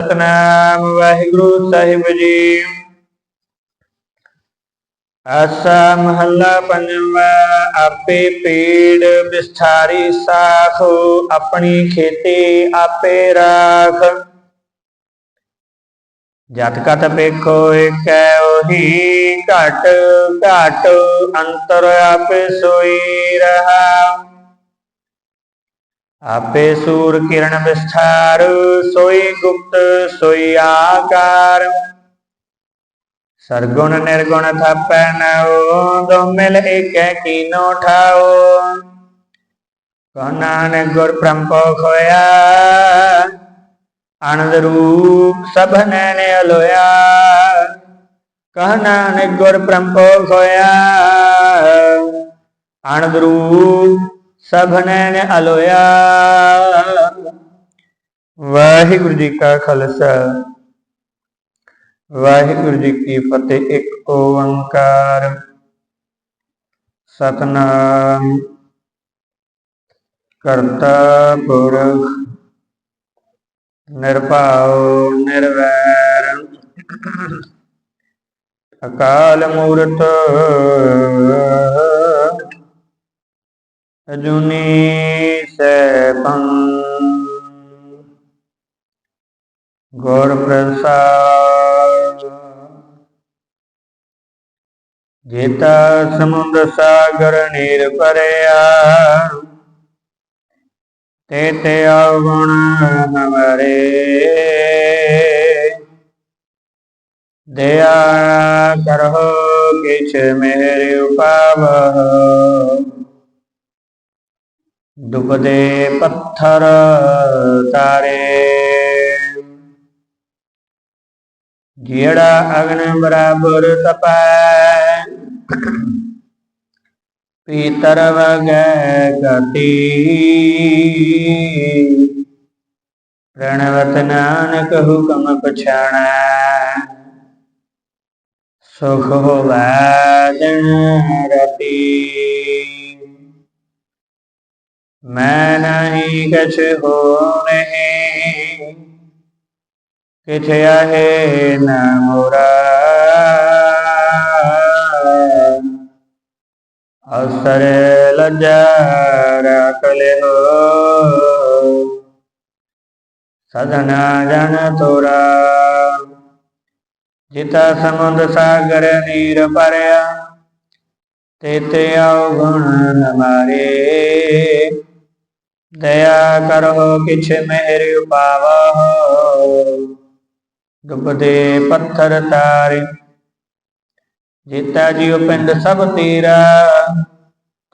ਸਤਨਾਮ, ਵਾਹਿਗੁਰੂ ਸਾਹਿਬ ਜੀ। ਆਸਾ ਮਹੱਲਾ ਪੰਜਵਾ, ਆਪੇ ਪੀੜ ਵਿਸਥਾਰੀ ਸਾਖੋ, ਆਪਣੀ ਖੇਤੀ ਆਪੇ ਰਾਖ। ਜਤ ਕਤ ਪੇਖੋ ਏਕੈ ਉਹੀ ਘਟ ਘਟ ਅੰਤਰ ਆਪੇ ਸੋਈ ਰਹਾ। ਆਪੇ ਸੂਰ ਕਿਰਨ ਵਿਸਥਾਰ, ਸੋਈ ਗੁਪਤ, ਸੋਈ ਆਕਾਰ। ਸਰਗੁਣ ਨਿਰਗੁਣ ਥਾਪੈ ਨਉ ਦੋ ਏਕੈ ਕੀਨੋ ਠਾਓ। ਕਹ ਨਾਨਕ ਗੁਰ ਪ੍ਰੰਪੋ ਖੋਇਆ ਆਨੰਦ ਰੂਪ ਸਭ ਨੈਣ ਅਲੋਇਆ। ਕਹ ਨਾਨਕ ਗੁਰ ਪ੍ਰੰਪੋ ਖੋਇਆ ਆਨੰਦ ਰੂਪ ਸਭਨੈਣ ਅਲੋਇਆ। ਵਾਹਿਗੁਰੂ ਜੀ ਕਾ ਖਾਲਸਾ। ਵਾਹਿਗੁਰੂ ਜੀ ਕੀ ਫਤਿਹ, ਇੱਕ ਓੰਕਾਰ। ਸਤਨਾਮ। ਕਰਤਾ ਪੁਰਖ। ਨਿਰਭਉ, ਨਿਰਵੈਰ। ਅਕਾਲ ਮੂਰਤ। ਜੁਨੀ ਸੈਭੰ। ਗੁਰ ਪ੍ਰਸਾਦ। ਗੀਤਾ ਸਮੁੰਦ ਸਾਗਰ ਨੀਰ ਭਰਿਆ। ਤੇ ਤੇ ਆਵਣ ਹਮਾਰੇ। ਦਇਆ ਕਰੋ ਕਿਛ ਮੇਰੇ ਉਪਾਵ। ਡੁੱਬਦੇ ਪੱਥਰ ਤਾਰੇ। ਜਿਹੜਾ ਅਗਨ ਬਰਾਬਰ ਤਪੈ, ਪੀਤਰ ਵਗੈ ਗਤੀ ਪ੍ਰਣਵਤ ਨਾਨਕ ਹੁਕਮ ਪਛਾਣੈ, ਸੁਖ ਹੋਵੈ ਦਿਨ ਰਤੀ। ਮੈਂ ਨਹੀਂ ਕਛ ਹੋ ਕਿਛ ਆਹੇ ਨ ਮੋਰਾ? ਅਵਸਰ ਲਜਾ ਰਖਲੇ ਹੋ ਸਦਨਾ ਜਨ ਤੋਰਾ। ਜਿਤਾ ਸਮੁੰਦ ਸਾਗਰ ਨੀਰ ਭਰਿਆ, ਤੇਤੇ ਆਉ ਗੁਣ ਹਮਾਰੇ ਦਇਆ ਕਰੋ ਕਿਛ ਮਿਹਰ ਉਪਾਵੋ ਡੁੱਬਦੇ ਪੱਥਰ ਤਾਰੇ, ਜੀਤਾ ਜੀਉ ਪਿੰਡ ਸਭ ਤੇਰਾ।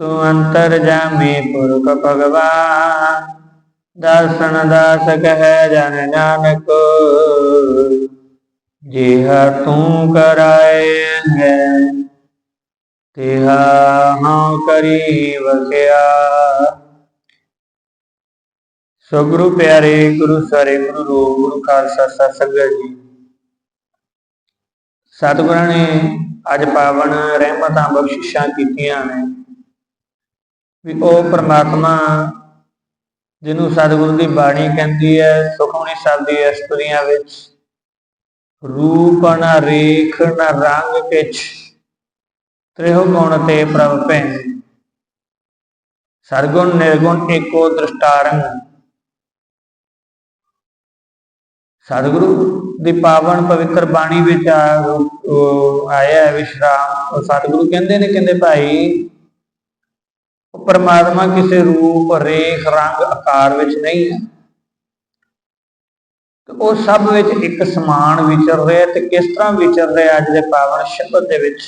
ਤੂੰ ਅੰਤਰ ਜਾਮੇ ਪੁਰਖ ਭਗਵਾਨ, ਦਰਸ਼ਨ ਦਾਸ ਕਹਿ ਜਨ ਨਾਨਕ। ਜਿਹਾ ਤੂੰ ਕਰਾਏ ਹੈ ਤਿਹਾ ਹਾਂ ਕਰੀ ਵਸਿਆ। ਸੋ ਗੁਰੂ ਪਿਆਰੇ, ਗੁਰੂ ਸਾਰੇ, ਗੁਰੂ ਰੂਪ ਗੁਰੂ ਖਾਲਸਾ ਸਤਿ ਸੰਗਤ ਜੀ। ਸਤਿਗੁਰਾਂ ਨੇ ਅੱਜ ਪਾਵਨ ਰਹਿਮਤਾਂ ਬਖਸ਼ਿਸ਼ਾਂ ਕੀਤੀਆਂ ਨੇ ਵੀ ਉਹ ਪ੍ਰਮਾਤਮਾ ਜਿਹਨੂੰ ਸਤਿਗੁਰੂ ਦੀ ਬਾਣੀ ਕਹਿੰਦੀ ਹੈ, ਸੁਖਮਨੀ ਸਾਹਿਬ ਦੀ ਅਸਤਰੀਆਂ ਵਿੱਚ, ਰੂਪ ਨਾ ਰੇਖ, ਨਾ ਰੰਗ ਕਿਛ ਤ੍ਰਿਹੁ ਗੁਣ ਤੇ ਪ੍ਰਭ ਭੈ ਸਰਗੁਣ ਨਿਰਗੁਣ ਏਕੋ ਦ੍ਰਿਸ਼ਟਾਰੰਗ। ਸਤਿਗੁਰੂ ਦੀ ਪਾਵਨ ਪਵਿੱਤਰ ਬਾਣੀ ਵਿੱਚ ਆਇਆ ਹੈ ਵਿਸ਼ਰਾਮ। ਸਤਿਗੁਰੂ ਕਹਿੰਦੇ ਨੇ, ਕਹਿੰਦੇ ਭਾਈ ਪਰਮਾਤਮਾ ਕਿਸੇ ਰੂਪ, ਰੇਖ, ਰੰਗ, ਆਕਾਰ ਵਿੱਚ ਨਹੀਂ ਹੈ। ਉਹ ਸਭ ਵਿੱਚ ਇੱਕ ਸਮਾਨ ਵਿਚਰ ਰਿਹਾ ਤੇ ਕਿਸ ਤਰ੍ਹਾਂ ਵਿਚਰ ਰਿਹਾ ਅੱਜ ਦੇ ਪਾਵਨ ਸ਼ਬਦ ਦੇ ਵਿੱਚ?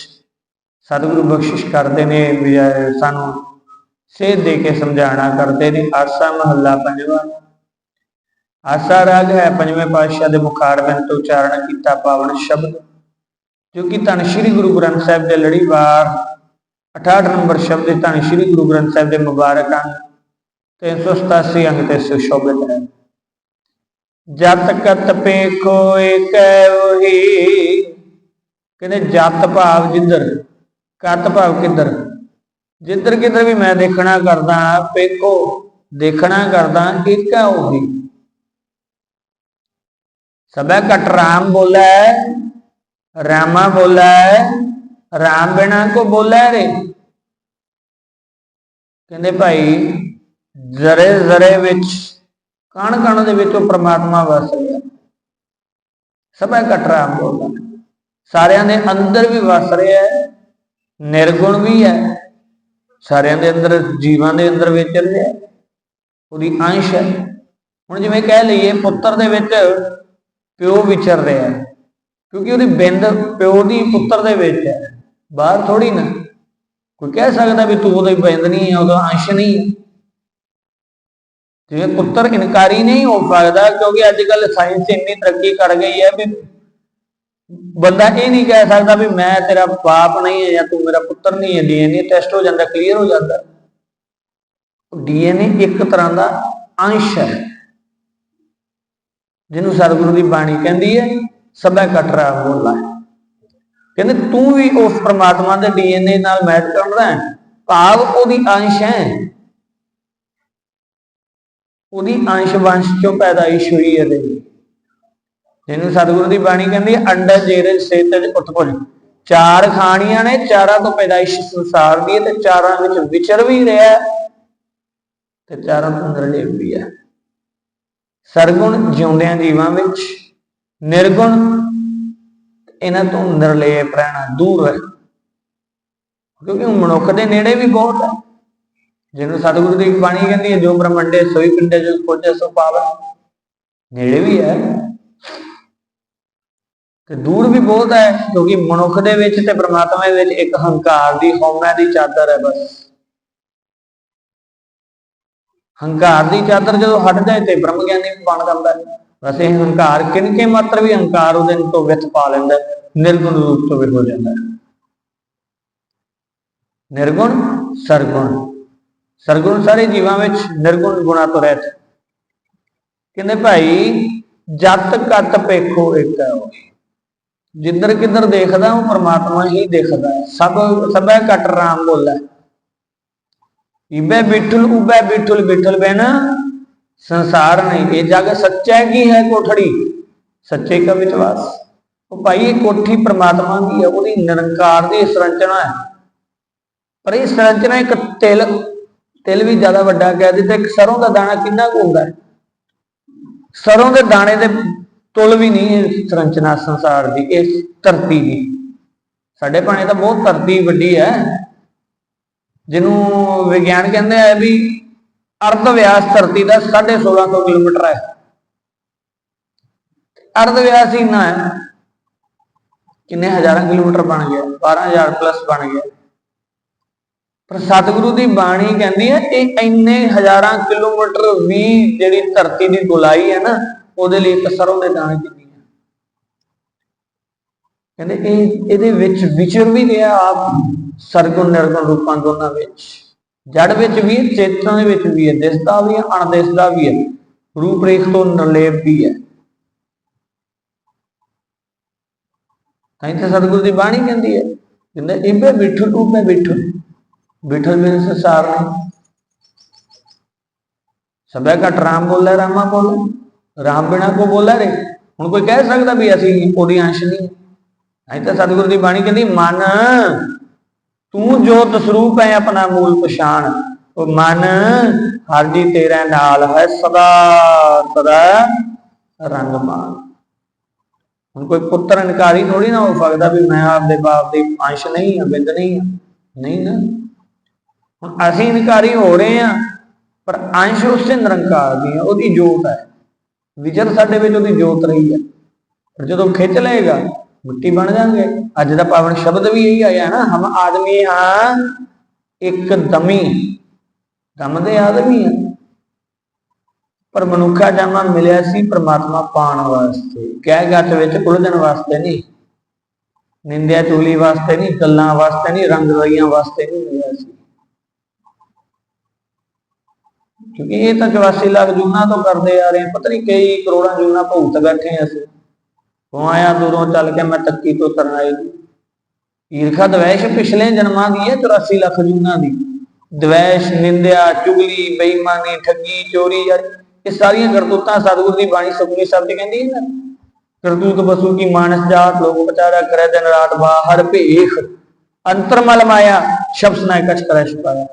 ਸਤਿਗੁਰੂ ਬਖਸ਼ਿਸ਼ ਕਰਦੇ ਨੇ ਸਾਨੂੰ ਸੇਧ ਦੇ ਕੇ ਸਮਝਾਣਾ ਕਰਦੇ ਨੇ। ਆਸਾ ਮਹੱਲਾ ਪੰਜਵਾਂ। ਆਸਾ ਰਾਗ ਹੈ, ਪੰਜਵੇਂ ਪਾਤਸ਼ਾਹ ਦੇ ਮੁਖਾਰਬਿੰਦ ਤੋਂ ਉਚਾਰਨ ਕੀਤਾ ਪਾਵਨ ਸ਼ਬਦ, ਜੋ ਕਿ ਧੰਨ ਸ਼੍ਰੀ ਗੁਰੂ ਗ੍ਰੰਥ ਸਾਹਿਬ ਦੇ ਲੜੀਵਾਰ 68 ਨੰਬਰ ਸ਼ਬਦ ਦੇ ਧੰਨ ਸ਼੍ਰੀ ਗੁਰੂ ਗ੍ਰੰਥ ਸਾਹਿਬ ਦੇ ਮੁਬਾਰਕ ਅੰਗ 387 ਅੰਗ ਤੇ ਸੁਸ਼ੋਭਿਤ ਹੈ ਜਤ ਕਤ ਪੇਖੋ ਏਕੈ ਉਹੀ ਕਹਿੰਦੇ ਜਤ ਭਾਵ ਜਿੱਧਰ, ਕਤ ਭਾਵ ਕਿੱਧਰ? ਜਿੱਧਰ ਕਿੱਧਰ ਵੀ ਮੈਂ ਦੇਖਣਾ ਕਰਦਾ, ਪੇਕੋ ਦੇਖਣਾ ਕਰਦਾ, ਏਕਾ ਉਹੀ। ਸਭੈ ਕਟ ਰਾਮ ਬੋਲੇ, ਰਾਮਾ ਬੋਲੇ, ਰਾਮ ਬਿਨਾ ਕੋ ਬੋਲੇ ਰੇ। ਕਹਿੰਦੇ ਭਾਈ, ਜ਼ਰੇ ਜ਼ਰੇ ਵਿੱਚ, ਕਣ ਕਣ ਦੇ ਵਿੱਚ ਉਹ ਪ੍ਰਮਾਤਮਾ ਵਸ ਰਿਹਾ ਸਭੈ ਕਟ ਰਾਮ ਬੋਲੇ। ਸਾਰਿਆਂ ਦੇ ਅੰਦਰ ਵੀ ਵਸ ਰਿਹਾ ਹੈ, ਨਿਰਗੁਣ ਵੀ ਹੈ। ਸਾਰਿਆਂ ਦੇ ਅੰਦਰ, ਜੀਵਾਂ ਦੇ ਅੰਦਰ ਵਿਚਰ ਰਿਹਾ ਹੈ। ਉਹਦੀ ਅੰਸ਼ ਹੈ। ਹੁਣ ਜਿਵੇਂ ਕਹਿ ਲਈਏ, ਪੁੱਤਰ ਦੇ ਵਿੱਚ ਪਿਓ ਵਿਚਰ ਰਿਹਾ ਹੈ, ਕਿਉਂਕਿ ਉਹਦੀ ਬਿੰਦ ਪਿਓ ਦੀ ਪੁੱਤਰ ਦੇ ਵਿੱਚ ਹੈ। ਬਾਹਰ ਥੋੜੀ ਨਾ, ਕੋਈ ਕਹਿ ਸਕਦਾ ਵੀ ਤੂੰ ਉਹਦੀ ਬਿੰਦ ਨਹੀਂ ਹੈ, ਉਹਦਾ ਅੰਸ਼ ਨਹੀਂ ਹੈ। ਜਿਵੇਂ ਪੁੱਤਰ ਇਨਕਾਰੀ ਨਹੀਂ ਹੋ ਸਕਦਾ, ਕਿਉਂਕਿ ਅੱਜ ਕੱਲ ਸਾਇੰਸ ਇੰਨੀ ਤਰੱਕੀ ਕਰ ਗਈ ਹੈ ਵੀ ਬੰਦਾ ਇਹ ਨਹੀਂ ਕਹਿ ਸਕਦਾ ਵੀ ਮੈਂ ਤੇਰਾ ਬਾਪ ਨਹੀਂ ਹੈ ਜਾਂ ਤੂੰ ਮੇਰਾ ਪੁੱਤਰ ਨਹੀਂ ਹੈ ਡੀਐਨਏ ਟੈਸਟ ਹੋ ਜਾਂਦਾ ਕਲੀਅਰ ਹੋ ਜਾਂਦਾ। ਡੀਐਨਏ ਇੱਕ ਤਰ੍ਹਾਂ ਦਾ ਅੰਸ਼ ਹੈ। ਜਿਹਨੂੰ ਸਤਿਗੁਰੂ ਦੀ ਬਾਣੀ ਕਹਿੰਦੀ ਹੈ ਸਭੈ ਕਟਰਾ ਬੋਲਾ ਕਹਿੰਦੇ ਤੂੰ ਵੀ ਉਸ ਪ੍ਰਮਾਤਮਾ ਦੇ ਡੀਐਨਏ ਨਾਲ ਮੈਚ ਕਰਦਾ ਹੈ, ਭਾਵ ਉਹਦੀ ਅੰਸ਼ ਹੈ। ਉਹਦੀ ਅੰਸ਼ ਵੰਸ਼ ਚੋਂ ਪੈਦਾਇਸ਼ ਹੋਈ ਹੈ ਤੇਰੀ। ਜਿਹਨੂੰ ਸਤਿਗੁਰੂ ਦੀ ਬਾਣੀ ਕਹਿੰਦੀ ਹੈ, ਅੰਡਾ ਜੇਰੇ ਸੇਤਜ ਉਤਪਜ। ਚਾਰ ਖਾਣੀਆਂ ਨੇ, ਚਾਰਾਂ ਤੋਂ ਪੈਦਾਇਸ਼ ਸੰਸਾਰ ਦੀ ਤੇ ਚਾਰਾਂ ਵਿੱਚ ਵਿਚਰ ਵੀ ਰਿਹਾ ਤੇ ਚਾਰਾਂ ਤੋਂ ਨਿਰਲੇਪ ਵੀ ਹੈ। ਸਰਗੁਣ ਜਿਉਂਦਿਆਂ ਜੀਵਾਂ ਵਿੱਚ, ਨਿਰਗੁਣ ਇਹਨਾਂ ਤੋਂ ਨਿਰਲੇ ਰਹਿਣਾ ਦੂਰ ਰਹਿ ਕਿਉਂਕਿ ਮਨੁੱਖ ਦੇ ਨੇੜੇ ਵੀ ਬਹੁਤ ਹੈ। ਜਿਹਨੂੰ ਸਤਿਗੁਰੂ ਦੀ ਬਾਣੀ ਕਹਿੰਦੀ ਹੈ, ਜੋ ਬ੍ਰਹਮੰਡੇ ਸੋਈ ਪਿੰਡੇ, ਜੋ ਖੋਜੇ ਸੋ ਪਾਵੇ ਨੇੜੇ ਵੀ ਹੈ। ਤੇ ਦੂਰ ਵੀ ਬਹੁਤ ਹੈ, ਕਿਉਂਕਿ ਮਨੁੱਖ ਦੇ ਵਿੱਚ ਤੇ ਪ੍ਰਮਾਤਮਾ ਦੇ ਵਿੱਚ ਇੱਕ ਹੰਕਾਰ ਦੀ, ਹਉਮੈ ਦੀ ਚਾਦਰ ਹੈ ਬਸ। ਹੰਕਾਰ ਦੀ ਚਾਦਰ ਜਦੋਂ ਹਟ ਜਾਏ ਤੇ ਬ੍ਰਹਮ ਗਿਆਨੀ ਬਣ ਜਾਂਦਾ ਹੈ। ਬਸ ਹੰਕਾਰ ਕਿਨਕੇ ਮਾਤਰ ਵੀ ਹੰਕਾਰ ਉਹਦੇ ਤੋਂ ਵਿੱਚ ਪਾ ਲੈਂਦਾ ਨਿਰਗੁਣ ਰੂਪ ਤੋਂ ਵੀ ਹੋ ਜਾਂਦਾ ਹੈ। ਨਿਰਗੁਣ, ਸਰਗੁਣ। ਸਰਗੁਣ ਸਾਰੇ ਜੀਵਾਂ ਵਿੱਚ ਨਿਰਗੁਣ ਗੁਣਾ ਤੋਂ ਰਹਿਤ ਕਹਿੰਦੇ ਭਾਈ, ਜਤ ਕਤ ਪੇਖੋ ਇੱਕ ਹੈ ਉਹ ਜਿੱਧਰ ਕਿੱਧਰ ਦੇਖਦਾ ਉਹ ਪਰਮਾਤਮਾ ਹੀ ਦੇਖਦਾ ਸਭ, ਸਭੈ ਕਟ ਰਾਮ ਬੋਲਾ ਇਬੇ ਬਿਠਲ, ਉਬੇ ਬਿਠਲ ਬਿਠਲ ਬੈਨ ਸੰਸਾਰ ਨਹੀਂ। ਇਹ ਜਗ ਸੱਚਾ ਕੀ ਹੈ ਕੋਠੜੀ? ਸੱਚੇ ਕਾ ਵਿਸ਼ਵਾਸ ਉਹ ਭਾਈ, ਇਹ ਕੋਠੀ ਪ੍ਰਮਾਤਮਾ ਦੀ ਹੈ, ਉਹਦੀ ਨਿਰੰਕਾਰ ਦੀ ਸੰਰਚਨਾ ਹੈ। ਪਰ ਇਹ ਸੰਰਚਨਾ ਇੱਕ ਤਿਲ ਤਿਲ ਵੀ ਜ਼ਿਆਦਾ ਵੱਡਾ ਕਹਿ ਦਿੱਤਾ, ਇੱਕ ਸਰੋਂ ਦਾ ਦਾਣਾ ਕਿੰਨਾ ਕੁ ਹੁੰਦਾ ਹੈ? ਸਰੋਂ ਦੇ ਦਾਣੇ ਦੇ ਤੁਲ ਵੀ ਨਹੀਂ ਇਹ ਸੰਰਚਨਾ ਸੰਸਾਰ ਦੀ, ਇਸ ਧਰਤੀ ਦੀ। ਸਾਡੇ ਭਾਣੇ ਤਾਂ ਬਹੁਤ ਧਰਤੀ ਵੱਡੀ ਹੈ। ਜਿਹਨੂੰ ਵਿਗਿਆਨ ਕਹਿੰਦੇ ਆ ਵੀ ਅਰਧ ਵਿਆਸ ਧਰਤੀ ਦਾ 1650 ਕਿਲੋਮੀਟਰ ਹੈ। ਅਰਧ ਵਿਆਸ ਹੀ ਨਾ ਹੈ, ਕਿੰਨੇ ਹਜ਼ਾਰਾਂ ਕਿਲੋਮੀਟਰ ਬਣ ਗਿਆ 12000 ਪਲੱਸ ਬਣ ਗਿਆ। ਪਰ ਸਤਿਗੁਰੂ ਦੀ ਬਾਣੀ ਕਹਿੰਦੀ ਹੈ ਇਹ ਇੰਨੇ ਹਜ਼ਾਰਾਂ ਕਿਲੋਮੀਟਰ ਵੀ ਜਿਹੜੀ ਧਰਤੀ ਦੀ ਗੁਲਾਈ ਹੈ ਨਾ, ਉਹਦੇ ਲਈ ਇੱਕ ਸਰੋਂ ਦੇ ਦਾਣੇ ਜਿੰਨੀ ਹੈ। ਕਹਿੰਦੇ ਇਹ ਇਹਦੇ ਵਿੱਚ ਵਿਚਰ ਵੀ ਰਿਹਾ ਆਪ। ਸਰਗੁਣ ਨਿਰਗੁਣ ਰੂਪਾਂ ਦੋਨਾਂ ਵਿੱਚ। ਜੜ ਵਿੱਚ ਵੀ ਹੈ, ਚੇਤਨਾ ਦੇ ਵਿੱਚ ਵੀ ਹੈ ਦਿਸਦਾ ਵੀ ਹੈ ਅਣਦਿਸਦਾ ਵੀ ਹੈ। ਰੂਪ ਰੇਖ ਤੋਂ ਨਿਰਲੇਪ ਵੀ ਹੈ। ਤਾਂ ਇੱਥੇ ਸਤਿਗੁਰੂ ਦੀ ਬਾਣੀ ਕਹਿੰਦੀ ਹੈ ਕਹਿੰਦਾ ਇਬੇ ਬਿਠਲ ਉਬੇ ਬਿਠਲ ਬਿਠਲ ਬਿਨ ਸੰਸਾਰ ਨੇ ਸਭੈ ਕਟ ਰਾਮ ਬੋਲੇ ਰਾਮਾ ਬੋਲੇ। ਰਾਮ ਬਿਨਾ ਕੋ ਬੋਲੇ ਰੇ ਹੁਣ ਕੋਈ ਕਹਿ ਸਕਦਾ ਵੀ ਅਸੀਂ ਉਹਦੀ ਅੰਸ਼ ਨਹੀਂ। ਐਂ ਤਾਂ ਸਤਿਗੁਰੂ ਦੀ ਬਾਣੀ ਕਹਿੰਦੀ ਮਨ ਤੂੰ ਜੋਤ ਸਰੂਪ ਹੈ ਆਪਣਾ ਮੂਲ ਪਛਾਣ। ਉਹ ਮਨ ਹਰ ਜੀ ਤੇਰੇ ਨਾਲ ਹੈ ਸਦਾ ਸਦਾ ਰੰਗਮਾਨ ਹੁਣ ਕੋਈ ਪੁੱਤਰ ਇਨਕਾਰੀ ਥੋੜੀ ਨਾ ਹੋ ਸਕਦਾ ਵੀ ਮੈਂ ਆਪਦੇ ਬਾਪ ਦੇ ਅੰਸ਼ ਨਹੀਂ ਹਾਂ ਬਿੰਦ ਨਹੀਂ ਹਾਂ ਨਹੀਂ ਨਾ। ਹੁਣ ਅਸੀਂ ਇਨਕਾਰੀ ਹੋ ਰਹੇ ਹਾਂ ਪਰ ਅੰਸ਼ ਉਸੇ ਨਿਰੰਕਾਰ ਦੀ ਹੈ ਉਹਦੀ ਜੋਤ ਹੈ। ਵਿਚਰ ਸਾਡੇ ਵਿੱਚ ਉਹਦੀ ਜੋਤ ਰਹੀ ਹੈ। ਪਰ ਜਦੋਂ ਖਿੱਚ ਲਏਗਾ ਮਿੱਟੀ ਬਣ ਜਾਣਗੇ ਅੱਜ ਦਾ ਪਾਵਨ ਸ਼ਬਦ ਵੀ ਇਹੀ ਆਇਆ ਨਾ, ਹਮ ਆਦਮੀ ਹਾਂ ਇੱਕ ਦਮੀ। ਦਮ ਦੇ ਆਦਮੀ ਆ। ਪਰ ਮਨੁੱਖਾ ਜਨਮ ਮਿਲਿਆ ਸੀ ਪ੍ਰਮਾਤਮਾ ਪਾਣ ਵਾਸਤੇ। ਕਹਿ ਗੱਤ ਵਿੱਚ ਉਲਝਣ ਵਾਸਤੇ ਨਹੀਂ। ਨਿੰਦਿਆ ਚੂਲੀ ਵਾਸਤੇ ਨਹੀਂ, ਗੱਲਾਂ ਵਾਸਤੇ ਨਹੀਂ, ਰੰਗ ਰਈਆਂ ਵਾਸਤੇ ਨਹੀਂ ਮਿਲਿਆ ਸੀ। ਕਿਉਂਕਿ ਇਹ ਤਾਂ 84 ਲੱਖ ਜੂਨਾ ਤੋਂ ਕਰਦੇ ਆ ਰਹੇ ਆ। ਪਤਾ ਨਹੀਂ ਕਈ ਕਰੋੜਾਂ ਜੂਨਾ ਭੁਗਤ ਬੈਠੇ ਆ ਅਸੀਂ। ਉਹ ਆਇਆ ਦੂਰੋਂ ਚੱਲ ਕੇ ਮੈਂ ਤੱਕੀ ਤੋਂ ਤਰਨ ਆਈ ਈਰਖਾ ਦਵੈਸ਼ ਪਿਛਲੇ ਜਨਮਾਂ ਦੀ ਹੈ 84 ਲੱਖ ਜੂਨਾ ਦੀ। ਦਵੈਸ਼, ਨਿੰਦਿਆ, ਚੁਗਲੀ, ਬੇਈਮਾਨੀ, ਠੱਗੀ, ਚੋਰੀ, ਯਾਰ, ਇਹ ਸਾਰੀਆਂ ਕਰਤੂਤਾਂ ਸਤਿਗੁਰ ਦੀ ਬਾਣੀ ਸੁਖਨੀ ਸਾਹਿਬ ਦੀ ਕਹਿੰਦੀ ਹੈ ਨਾ। ਕਰਤੂਤ ਬਸੂ ਕੀ ਮਾਨਸ ਜਾਤ, ਲੋਕ ਵਿਚਾਰਾ ਕਰੇ ਦਿਨ ਰਾਤ ਬਾਹਰ ਭੇਖ। ਅੰਤਰਮਲ ਮਾਇਆ, ਸ਼ਬਦ ਨਾ ਕਛ ਕਰੈ ਛੁਪਾਇਆ।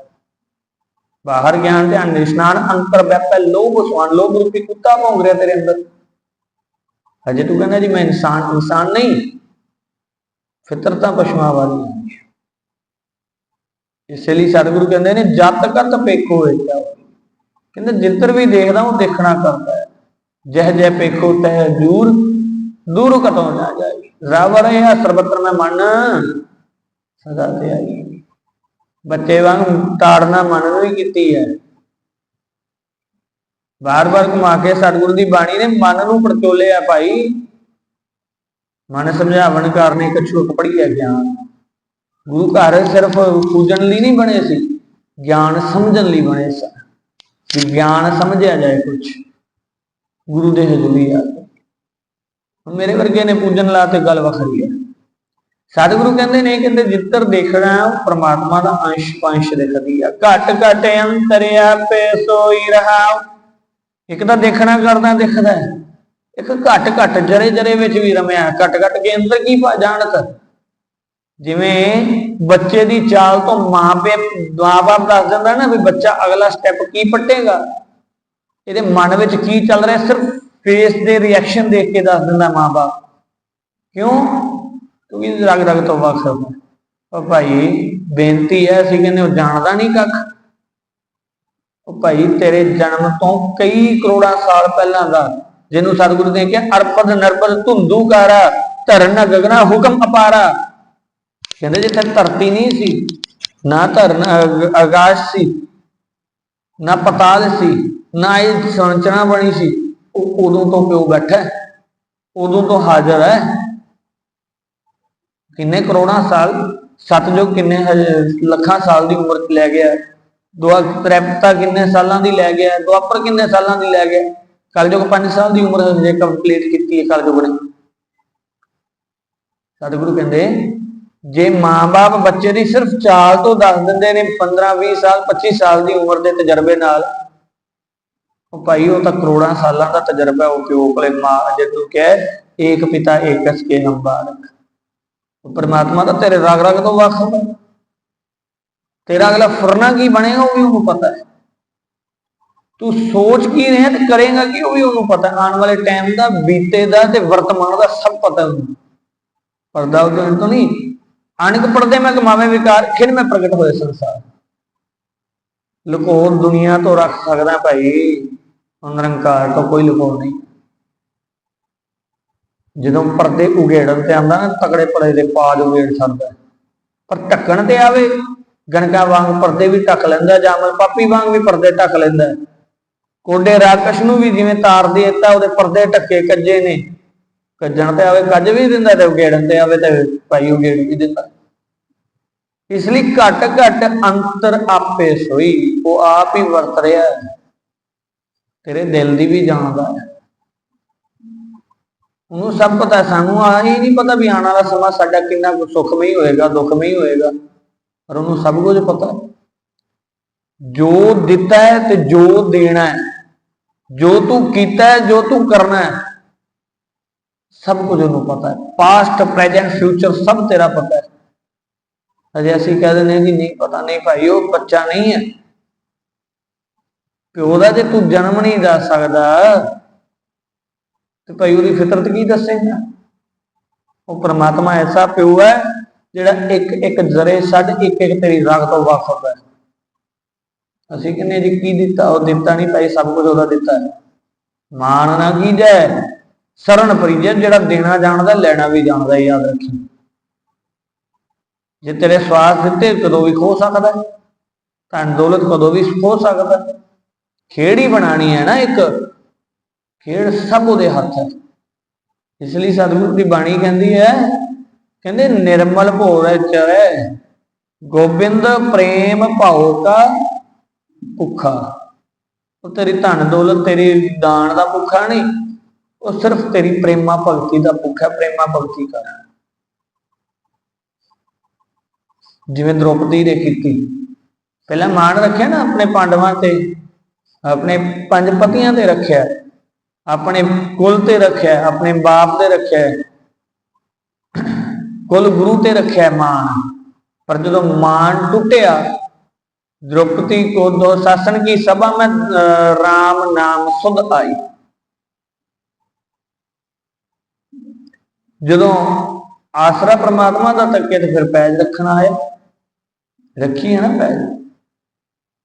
ਬਾਹਰ ਗਿਆਨ, ਧਿਆਨ, ਨਿਸ਼ਨਾਨ, ਅੰਤਰ ਵੈਪੈ ਲੋਭ, ਸੁਆਨ, ਲੋਭ ਰੂਪੀ ਕੁੱਤਾ ਭੌਂਕ ਰਿਹਾ ਤੇਰੇ ਅੰਦਰ। ਅਜੇ ਤੂੰ ਕਹਿੰਦਾ ਜੀ ਮੈਂ ਇਨਸਾਨ ਇਨਸਾਨ ਨਹੀਂ। ਫਿਤਰਤਾਂ ਪਸ਼ੂਆਂ ਵਾਲੀ ਹੈ ਇਸੇ ਲਈ ਸਤਿਗੁਰੂ ਕਹਿੰਦੇ ਨੇ ਜਤ ਕਤ ਪੇਖੋ ਵੇਖਿਆ ਕਹਿੰਦੇ ਜਿੱਧਰ ਵੀ ਦੇਖਦਾ ਉਹ ਦੇਖਣਾ ਕਰਦਾ ਹੈ। ਜਹ ਜਹ ਪੇਖੋ ਤਹ ਦੂਰ ਦੂਰ ਕਤੋਂ ਨਾ ਜਾਏ। ਰਵ ਰਿਹਾ ਸਰਬਤਰ ਮੈਂ ਮਨ ਸਦਾ ਤੇ ਆਈ। ਬੱਚੇ ਵਾਂਗ ਤਾੜਨਾ ਮਨ ਨੂੰ ਹੀ ਕੀਤੀ ਹੈ। ਵਾਰ ਵਾਰ ਘੁਮਾ ਕੇ ਸਤਿਗੁਰੂ ਦੀ ਬਾਣੀ ਨੇ ਮਨ ਨੂੰ ਪਰਚੋਲਿਆ ਭਾਈ। ਮਨ ਸਮਝਾਵਣ ਕਾਰਨ ਇੱਕ ਛੁੱਟ ਹੈ ਗਿਆਨ। ਗੁਰੂ ਘਰ ਸਿਰਫ ਪੂਜਣ ਲਈ ਨਹੀਂ ਬਣੇ ਸੀ ਗਿਆਨ ਸਮਝਣ ਲਈ ਬਣੇ ਸਨ। ਕਿ ਗਿਆਨ ਸਮਝਿਆ ਜਾਏ ਕੁਝ ਗੁਰੂ ਦੇ ਹਜ਼ੂਰੀ ਆ। ਕੇ ਹੁਣ ਮੇਰੇ ਵਰਗੇ ਨੇ ਪੂਜਣ ਲਾ ਤੇ ਗੱਲ ਵੱਖਰੀ ਹੈ। ਸਤਿਗੁਰੂ ਕਹਿੰਦੇ ਨੇ ਕਹਿੰਦੇ ਜਿੱਤਰ ਦੇਖਣਾ ਹੈ, ਪ੍ਰਮਾਤਮਾ ਦਾ ਅੰਸ਼ ਪੰਸ਼ ਦੇਖਦੀ ਆ। ਘਟ ਘਟ ਅੰਤਰਿਆ ਪੇ ਸੋਈ ਰਹਾ ਇੱਕ ਤਾਂ ਦੇਖਣਾ ਕਰਦਾ, ਦਿਖਦਾ। ਇੱਕ ਘਟ ਘਟ ਜਰੇ ਜਰੇ ਵਿੱਚ ਵੀ ਰਮਿਆ। ਘਟ ਘਟ ਕੇ ਅੰਦਰ ਕੀ ਭਾ ਜਾਣਤ? ਜਿਵੇਂ ਬੱਚੇ ਦੀ ਚਾਲ ਤੋਂ ਮਾਂ ਪਿਓ ਮਾਂ-ਬਾਪ ਦੱਸ ਦਿੰਦਾ ਨਾ ਵੀ ਬੱਚਾ ਅਗਲਾ ਸਟੈਪ ਕੀ ਪੱਟੇਗਾ? ਇਹਦੇ ਮਨ ਵਿੱਚ ਕੀ ਚੱਲ ਰਿਹਾ? ਸਿਰਫ ਫੇਸ ਦੇ ਰਿਐਕਸ਼ਨ ਦੇਖ ਕੇ ਦੱਸ ਦਿੰਦਾ ਮਾਂ-ਬਾਪ ਕਿਉਂ? ਕਿਉਂਕਿ ਰਗ ਰਗ ਤੋਂ ਵਾਕਫ ਹੈ ਭਾਈ ਬੇਨਤੀ ਹੈ, ਅਸੀਂ ਕਹਿੰਦੇ ਉਹ ਜਾਣਦਾ ਨਹੀਂ ਕੱਖ। ਉਹ ਭਾਈ ਤੇਰੇ ਜਨਮ ਤੋਂ ਕਈ ਕਰੋੜਾਂ ਸਾਲ ਪਹਿਲਾਂ ਦਾ, ਜਿਹਨੂੰ ਸਤਿਗੁਰੂ ਨੇ ਕਿਹਾ, ਅਰਪਦ ਨਰਪਦ ਧੁੰਦੂਕਾਰਾ ਧਰਨ ਗਗਨਾ ਹੁਕਮ ਅਪਾਰਾ। ਕਹਿੰਦੇ ਜਿੱਥੇ ਧਰਤੀ ਨਹੀਂ ਸੀ, ਨਾ ਧਰਨ ਆਕਾਸ਼ ਸੀ, ਨਾ ਪਤਾਲ ਸੀ, ਨਾ ਇਹ ਸੰਚਨਾ ਬਣੀ ਸੀ, ਉਹ ਉਦੋਂ ਤੋਂ ਪਿਓ ਬੈਠਾ ਉਦੋਂ ਤੋਂ ਹਾਜ਼ਰ ਹੈ। ਕਿੰਨੇ ਕਰੋੜਾਂ ਸਾਲ ਸਤਜੁਗ ਕਿੰਨੇ ਲੱਖਾਂ ਸਾਲ ਦੀ ਉਮਰ ਚ ਲੈ ਗਿਆ ਦੁਆ ਤ੍ਰੈਪਤਾ ਕਿੰਨੇ ਸਾਲਾਂ ਦੀ ਲੈ ਗਿਆ ਦੁਆਪਰ ਕਿੰਨੇ ਸਾਲਾਂ ਦੀ ਲੈ ਗਿਆ? ਕਲਯੁਗ 5 ਸਾਲ ਦੀ ਉਮਰ ਹਜੇ ਕੰਪਲੀਟ ਕੀਤੀ ਹੈ ਕਲਯੁਗ ਨੇ। ਸਤਿਗੁਰੂ ਕਹਿੰਦੇ, ਜੇ ਮਾਂ-ਬਾਪ ਬੱਚੇ ਦੀ ਸਿਰਫ ਚਾਲ ਤੋਂ ਦੱਸ ਦਿੰਦੇ ਨੇ 15 20 ਸਾਲ 25 ਸਾਲ ਦੀ ਉਮਰ ਦੇ ਤਜਰਬੇ ਨਾਲ, ਉਹ ਭਾਈ ਉਹ ਤਾਂ ਕਰੋੜਾਂ ਸਾਲਾਂ ਦਾ ਤਜਰਬਾ ਉਹ ਪਿਓ ਕੋਲੇ ਮਾਂ ਜਦੋਂ ਕਹੇ, ਏਕ ਪਿਤਾ ਏਕਸ ਕੇ ਹਮ ਬਾਲਕ ਉਹ ਪ੍ਰਮਾਤਮਾ ਤਾਂ ਤੇਰੇ ਰਗ ਰਗ ਤੋਂ ਵਾਕਫ ਹੈ ਤੇਰਾ ਅਗਲਾ ਫੁਰਨਾ ਕੀ ਬਣੇਗਾ ਉਹ ਵੀ ਉਹਨੂੰ ਪਤਾ ਹੈ। ਤੂੰ ਸੋਚ ਕੀ ਰਿਹਾ ਤੇ ਕਰੇਗਾ ਕੀ ਉਹ ਵੀ ਉਹਨੂੰ ਪਤਾ ਆਉਣ ਵਾਲੇ ਟਾਈਮ ਦਾ, ਬੀਤੇ ਦਾ ਤੇ ਵਰਤਮਾਨ ਦਾ ਸਭ ਪਤਾ ਉਹਨੂੰ। ਪਰਦਾ ਉਹਦੇ ਤੋਂ ਨਹੀਂ ਅਣਕ ਪਰਦੇ ਮੈਂ ਕਮਾਵੇਂ ਵਿਕਾਰ ਖਿਨ ਮੈਂ ਪ੍ਰਗਟ ਹੋਏ ਸੰਸਾਰ। ਲੁਕੋਰ ਦੁਨੀਆ ਤੋਂ ਰੱਖ ਸਕਦਾ ਭਾਈ ਉਹ ਨਿਰੰਕਾਰ ਤੋਂ ਕੋਈ ਲੁਕੋਰ ਨਹੀਂ। ਜਦੋਂ ਪਰਦੇ ਉਗੇੜਨ ਤੇ ਆਂਦਾ ਨਾ, ਤਕੜੇ ਪੜੇ ਦੇ ਪਾਜ ਉਗੇੜ ਸਕਦਾ ਪਰ ਢੱਕਣ ਤੇ ਆਵੇ ਗਣਕਾ ਵਾਂਗ ਪਰਦੇ ਵੀ ਢੱਕ ਲੈਂਦਾ, ਜਾਂ ਜਾਮਲ ਪਾਪੀ ਵਾਂਗ ਵੀ ਪਰਦੇ ਢੱਕ ਲੈਂਦਾ। ਕੋਡੇ ਰਾਕਸ਼ ਨੂੰ ਵੀ ਜਿਵੇਂ ਤਾਰ ਦੇ ਦਿੱਤਾ, ਉਹਦੇ ਪਰਦੇ ਢੱਕੇ ਕੱਜੇ ਨੇ। ਕੱਜਣ ਤੇ ਆਵੇ, ਕੱਜ ਵੀ ਦਿੰਦਾ ਤੇ ਉਗੇੜਨ ਤੇ ਆਵੇ ਤੇ ਭਾਈ ਉਗੇੜ ਵੀ ਦਿੰਦਾ। ਇਸ ਲਈ ਘਟ ਘਟ ਅੰਤਰ ਆਪੇ ਸੋਈ, ਉਹ ਆਪ ਹੀ ਵਰਤ ਰਿਹਾ। ਹੈ ਤੇਰੇ ਦਿਲ ਦੀ ਵੀ ਜਾਣਦਾ ਹੈ ਉਹਨੂੰ ਸਭ ਪਤਾ, ਸਾਨੂੰ ਆਹੀ ਨਹੀਂ ਪਤਾ ਵੀ ਆਉਣ ਵਾਲਾ ਸਮਾਂ ਸਾਡਾ ਕਿੰਨਾ ਕੁ ਸੁਖਮਈ ਹੋਏਗਾ, ਦੁਖਮਈ ਹੋਏਗਾ। ਪਰ ਉਹਨੂੰ ਸਭ ਕੁਝ ਪਤਾ ਹੈ। ਜੋ ਦਿੱਤਾ ਹੈ ਤੇ ਜੋ ਦੇਣਾ ਹੈ। ਜੋ ਤੂੰ ਕੀਤਾ ਹੈ, ਜੋ ਤੂੰ ਕਰਨਾ ਹੈ, ਸਭ ਕੁਝ ਉਹਨੂੰ ਪਤਾ ਹੈ। ਪਾਸਟ ਪ੍ਰੈਜ਼ੈਂਟ ਫਿਊਚਰ ਸਭ ਤੇਰਾ ਪਤਾ ਹੈ। ਅਜੇ ਅਸੀਂ ਕਹਿ ਦਿੰਦੇ ਹਾਂ ਕਿ ਨਹੀਂ ਪਤਾ ਨਹੀਂ ਭਾਈ, ਉਹ ਬੱਚਾ ਨਹੀਂ ਹੈ। ਪਿਓ ਦਾ ਜੇ ਤੂੰ ਜਨਮ ਨਹੀਂ ਦੱਸ ਸਕਦਾ, ਤੇ ਭਾਈ ਉਹਦੀ ਫਿਤਰਤ ਕੀ ਦੱਸੇਗਾ? ਉਹ ਪਰਮਾਤਮਾ ਐਸਾ ਪਿਓ ਹੈ ਜਿਹੜਾ ਇੱਕ ਇੱਕ ਜ਼ਰੇ ਛੱਡ, ਇੱਕ ਇੱਕ ਤੇਰੀ ਰਗ ਤੋਂ ਵਾਕਫ ਹੈ। ਅਸੀਂ ਕਹਿੰਦੇ ਜੀ ਕੀ ਦਿੱਤਾ? ਉਹ ਦਿੱਤਾ ਨਹੀਂ ਭਾਈ, ਸਭ ਕੁਝ ਉਹਦਾ ਦਿੱਤਾ ਹੈ। ਮਾਨ ਨਾ ਕੀਜੈ ਸਰਣ ਪਰੀਜੈ, ਜਿਹੜਾ ਦੇਣਾ ਜਾਣਦਾ, ਲੈਣਾ ਵੀ ਜਾਣਦਾ, ਯਾਦ ਰੱਖੀ। ਜੇ ਤੇਰੇ ਸਵਾਸ ਦਿੱਤੇ, ਕਦੋਂ ਵੀ ਖੋ ਸਕਦਾ ਹੈ। ਧਨ ਦੌਲਤ ਕਦੋਂ ਵੀ ਖੋ ਸਕਦਾ ਹੈ। ਖੇੜ ਹੀ ਬਣਾਣੀ ਹੈ ਨਾ ਇੱਕ। ਖੇਡ ਸਭ ਉਹਦੇ ਹੱਥ ਹੈ। ਇਸ ਲਈ ਸਤਿਗੁਰੂ ਦੀ ਬਾਣੀ ਕਹਿੰਦੀ ਹੈ ਕਹਿੰਦੇ ਨਿਰਮਲ ਭੋਰੇ ਚਰੈ, ਗੋਬਿੰਦ ਪ੍ਰੇਮ ਭਾਉ ਕਾ ਭੁੱਖਾ। ਉਹ ਤੇਰੀ ਧਨ ਦੌਲਤ, ਤੇਰੀ ਦਾਨ ਦਾ ਭੁੱਖਾ ਨਹੀਂ, ਉਹ ਸਿਰਫ ਤੇਰੀ ਪ੍ਰੇਮਾ ਭਗਤੀ ਦਾ ਭੁੱਖਾ ਪ੍ਰੇਮਾ ਭਗਤੀ ਕਰ। ਜਿਵੇਂ ਦ੍ਰੋਪਦੀ ਨੇ ਕੀਤੀ। ਪਹਿਲਾਂ ਮਾਣ ਰੱਖਿਆ ਨਾ ਆਪਣੇ ਪਾਂਡਵਾਂ ਤੇ, ਆਪਣੇ ਪੰਜ ਪਤੀਆਂ ਤੇ ਰੱਖਿਆ, ਆਪਣੇ ਕੁਲ ਤੇ ਰੱਖਿਆ, ਆਪਣੇ ਬਾਪ ਤੇ ਰੱਖਿਆ। ਕੁਲ ਗੁਰੂ ਤੇ ਰੱਖਿਆ ਮਾਨ ਪਰ ਜਦੋਂ ਮਾਨ ਟੁੱਟਿਆ ਦ੍ਰੋਪਤੀ ਕੋ ਦੋ ਸਾਸਨ ਕੀ ਸਭਾ ਮੈਂ RAM ਨਾਮ ਸੁਧ ਆਈ। ਜਦੋਂ ਆਸਰਾ ਪ੍ਰਮਾਤਮਾ ਦਾ ਤੱਕੇ ਤੇ ਫਿਰ ਪੈਜ ਰੱਖਣਾ ਹੈ ਰੱਖੀ ਹੈ ਨਾ ਪੈਜ?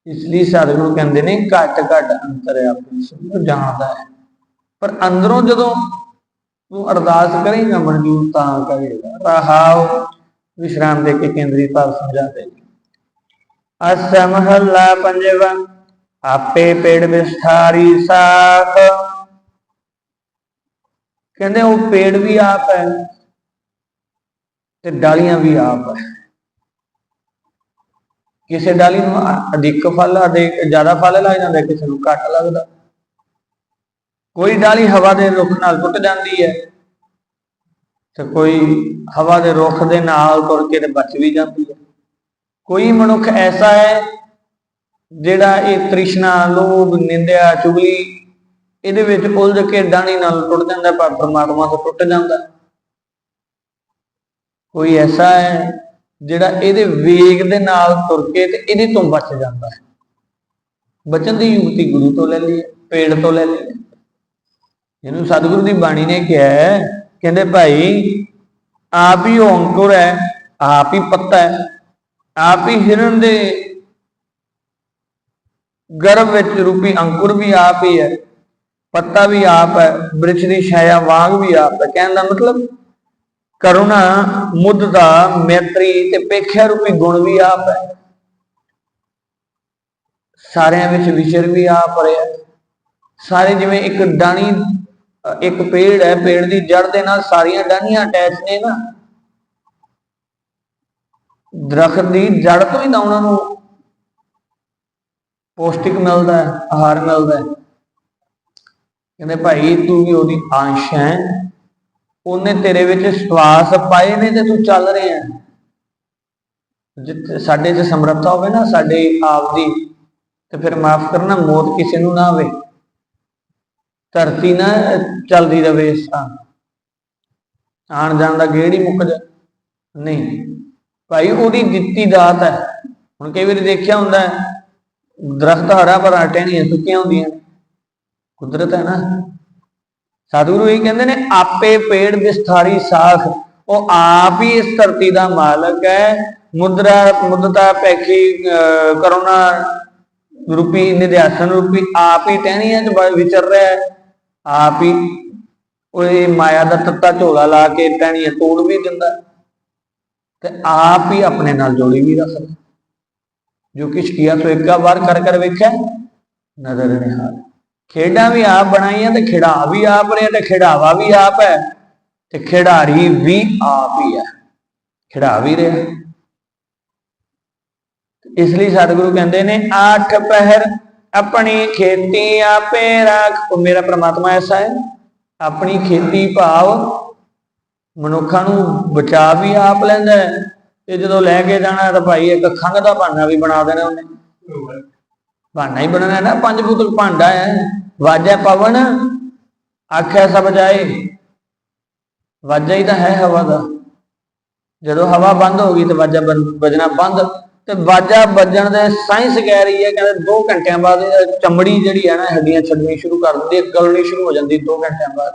ਇਸ ਲਈ ਸਾਧੂ ਕਹਿੰਦੇ ਨੇ ਘਟ ਘਟ ਅੰਤਰ ਆਪਣੀ ਸੁਧ ਜਾਣਦਾ ਹੈ। ਪਰ ਅੰਦਰੋਂ ਜਦੋਂ ਤੂੰ ਅਰਦਾਸ ਕਰੇਗਾ ਮਨਜੂਰ ਤਾਂ ਕਰੇਗਾ। ਰਹਾਉ ਵਿਸ਼ਰਾਮ ਦੇ ਕੇ ਕੇਂਦਰੀ ਭਾਵ ਸਮਝਾਦੇ ਨੇ ਅਸ ਮਹੱਲਾ ਪੰਜਵਾ, ਆਪੇ ਪੇੜ ਵਿਸਥਾਰੀ ਸਾਖ। ਕਹਿੰਦੇ ਉਹ ਪੇੜ ਵੀ ਆਪ ਹੈ ਤੇ ਡਾਲੀਆਂ ਵੀ ਆਪ ਹੈ। ਕਿਸੇ ਡਾਲੀ ਨੂੰ ਅਧਿਕ ਫਲ, ਅਧਿਕ, ਜ਼ਿਆਦਾ ਫਲ ਲੱਗ ਜਾਂਦਾ, ਕਿਸੇ ਨੂੰ ਘੱਟ ਲੱਗਦਾ। ਕੋਈ ਡਾਲੀ ਹਵਾ ਦੇ ਰੁੱਖ ਨਾਲ ਟੁੱਟ ਜਾਂਦੀ ਹੈ। ਤੇ ਕੋਈ ਹਵਾ ਦੇ ਰੁੱਖ ਦੇ ਨਾਲ ਤੁਰ ਕੇ ਤੇ ਬਚ ਵੀ ਜਾਂਦੀ ਹੈ। ਕੋਈ ਮਨੁੱਖ ਐਸਾ ਹੈ ਜਿਹੜਾ ਇਹ ਤ੍ਰਿਸ਼ਨਾ, ਲੋਭ, ਨਿੰਦਿਆ, ਚੁਗਲੀ ਇਹਦੇ ਵਿੱਚ ਉਲਝ ਕੇ ਡਾਣੀ ਨਾਲ ਟੁੱਟ ਜਾਂਦਾ, ਪਰ ਪ੍ਰਮਾਤਮਾ ਤੋਂ ਟੁੱਟ ਜਾਂਦਾ। ਕੋਈ ਐਸਾ ਹੈ ਜਿਹੜਾ ਇਹਦੇ ਵੇਗ ਦੇ ਨਾਲ ਤੁਰ ਕੇ ਤੇ ਇਹਦੇ ਤੋਂ ਬਚ ਜਾਂਦਾ ਹੈ। ਬਚਣ ਦੀ ਯੁਕਤੀ ਗੁਰੂ ਤੋਂ ਲੈ ਲਈ ਪੇੜ ਤੋਂ ਲੈ ਲਈ ਇਹਨੂੰ ਸਤਿਗੁਰੂ ਦੀ ਬਾਣੀ ਨੇ ਕਿਹਾ ਕਹਿੰਦੇ ਭਾਈ, ਆਪ ਹੀ ਉਹ ਅੰਕੁਰ ਹੈ, ਆਪ ਹੀ ਪੱਤਾ ਹੈ, ਆਪ ਹੀ ਹਿਰਨ ਦੇ ਗਰਭ ਵਿੱਚ ਰੂਪੀ ਅੰਕੁਰ ਵੀ ਆਪ ਹੀ ਹੈ, ਪੱਤਾ ਵੀ ਆਪ ਹੈ, ਬ੍ਰਿਛ ਦੀ ਛਾਇਆ ਵਾਂਗ ਵੀ ਆਪ ਹੈ। ਕਹਿਣ ਦਾ ਮਤਲਬ, ਕਰੁਣਾ ਮੁੱਦਤਾ ਮੈਤਰੀ ਤੇ ਪੇਖਿਆ ਰੂਪੀ ਗੁਣ ਵੀ ਆਪ ਹੈ। ਸਾਰਿਆਂ ਵਿੱਚ ਵਿਚਰ ਵੀ ਆਪ ਰਿਹਾ ਸਾਰੇ ਜਿਵੇਂ ਇੱਕ ਡਾਣੀ ਇੱਕ ਪੇੜ ਹੈ, ਪੇੜ ਦੀ ਜੜ ਦੇ ਨਾਲ ਸਾਰੀਆਂ ਡਾਣੀਆਂ ਅਟੈਚ ਨੇ ਨਾ। ਦਰਖਤ ਦੀ ਜੜ ਤੋਂ ਹੀ ਤਾਂ ਉਹਨਾਂ ਨੂੰ ਪੌਸ਼ਟਿਕ ਮਿਲਦਾ ਹੈ, ਆਹਾਰ ਮਿਲਦਾ ਹੈ। ਕਹਿੰਦੇ ਭਾਈ, ਤੂੰ ਵੀ ਉਹਦੀ ਅੰਸ਼ ਹੈ। ਉਹਨੇ ਤੇਰੇ ਵਿੱਚ ਸਵਾਸ ਪਾਏ ਨੇ ਤੇ ਤੂੰ ਚੱਲ ਰਿਹਾ ਹੈ। ਜਿੱਥੇ ਸਾਡੇ 'ਚ ਸਮਰੱਥਾ ਹੋਵੇ ਨਾ, ਸਾਡੇ ਆਪ ਦੀ, ਤੇ ਫਿਰ ਮਾਫ ਕਰਨਾ, ਮੌਤ ਕਿਸੇ ਨੂੰ ਨਾ ਆਵੇ। ਧਰਤੀ ਨਾ ਚੱਲਦੀ ਰਵੇ ਇਸ ਤਰ੍ਹਾਂ ਆਣ ਜਾਣ ਦਾ ਗੇੜ ਹੀ ਮੁੱਕ ਜਾ। ਨਹੀਂ ਭਾਈ ਉਹਦੀ ਦਿੱਤੀ ਦਾਤ ਹੈ। ਹੁਣ ਕਈ ਵਾਰੀ ਦੇਖਿਆ ਹੁੰਦਾ ਦਰਖਤ ਹਰਾ ਭਰਾ ਟਹਿਣੀਆਂ ਸੁੱਕੀਆਂ ਹੁੰਦੀਆਂ। ਕੁਦਰਤ ਹੈ ਨਾ। ਸਤਿਗੁਰੂ ਇਹ ਕਹਿੰਦੇ ਨੇ ਆਪੇ ਪੇੜ ਵਿਸਥਾਰੀ ਸਾਖ। ਉਹ ਆਪ ਹੀ ਇਸ ਧਰਤੀ ਦਾ ਮਾਲਕ ਹੈ। ਮੁਦਰਾ ਮੁਦਤਾ ਪੈਖੀ ਅਹ, ਕਰੁਣਾ ਰੂਪੀ ਨਿਧਿਆਸਨ ਰੂਪੀ ਆਪ ਹੀ ਟਹਿਣੀਆਂ ਚ ਵਿਚਰ ਰਿਹਾ ਹੈ। ਆਪ ਹੀ ਉਹ ਮਾਇਆ ਦਾ ਤੱਤਾ ਝੋਲਾ ਲਾ ਕੇ ਟਹਿਣੀਆਂ ਤੋੜ ਵੀ ਦਿੰਦਾ ਤੇ ਆਪ ਹੀ ਆਪਣੇ ਨਾਲ ਜੋੜੀ ਵੀ ਰੱਖਦਾ ਜੋ ਕਿਛ ਕੀਆ ਸੋ ਇੱਕਾ ਵਾਰ ਕਰ ਕਰ ਵੇਖਿਆ, ਨਜ਼ਰ ਨਿਹਾਲ ਖੇਡਾਂ ਵੀ ਆਪ ਬਣਾਈਆਂ ਤੇ ਖਿਡਾ ਵੀ ਆਪ ਰਿਹਾ ਤੇ ਖਿਡਾਵਾ ਵੀ ਆਪ ਹੈ। ਤੇ ਖਿਡਾਰੀ ਵੀ ਆਪ ਹੀ ਹੈ। ਖਿਡਾ ਵੀ ਰਿਹਾ ਇਸ ਲਈ ਸਤਿਗੁਰੂ ਕਹਿੰਦੇ ਨੇ ਆਠ ਪਹਿਰ ਆਪਣੀ ਖੇਤੀ ਆਪੇ ਰੱਖ। ਮੇਰਾ ਪ੍ਰਮਾਤਮਾ ਐਸਾ ਹੈ, ਆਪਣੀ ਖੇਤੀ ਭਾਵ ਮਨੁੱਖਾਂ ਨੂੰ ਬਚਾ ਵੀ ਆਪ ਲੈਂਦਾ ਹੈ ਤੇ ਜਦੋਂ ਲੈ ਕੇ ਜਾਣਾ ਤਾਂ ਭਾਈ ਇੱਕ ਖੰਘ ਦਾ ਬਹਾਨਾ ਵੀ ਬਣਾ ਦੇਣਾ ਉਹਨੇ। ਬਹਾਨਾ ਹੀ ਬਣਨਾ ਨਾ, ਪੰਜ ਬੁੱਤਲ ਭਾਂਡਾ ਹੈ। ਵਾਜੈ ਪਵਨ, ਆਖਿਆ ਸਭ ਜਾਏ। ਵਾਜਾ ਹੀ ਤਾਂ ਹੈ ਹਵਾ ਦਾ। ਜਦੋਂ ਹਵਾ ਬੰਦ ਹੋ ਗਈ ਤਾਂ ਵਾਜਾ ਬੰ- ਵੱਜਣਾ ਬੰਦ। ਤੇ ਬਾਜਾ ਵੱਜਣ ਦੇ ਸਾਇੰਸ ਕਹਿ ਰਹੀ ਹੈ, ਕਹਿੰਦੇ 2 ਘੰਟਿਆਂ ਬਾਅਦ ਚਮੜੀ ਜਿਹੜੀ ਹੈ ਨਾ ਹੱਡੀਆਂ ਛੱਡਣੀ ਸ਼ੁਰੂ ਕਰ ਦਿੰਦੀ ਹੈ, ਗਲਣੀ ਸ਼ੁਰੂ ਹੋ ਜਾਂਦੀ 2 ਘੰਟਿਆਂ ਬਾਅਦ।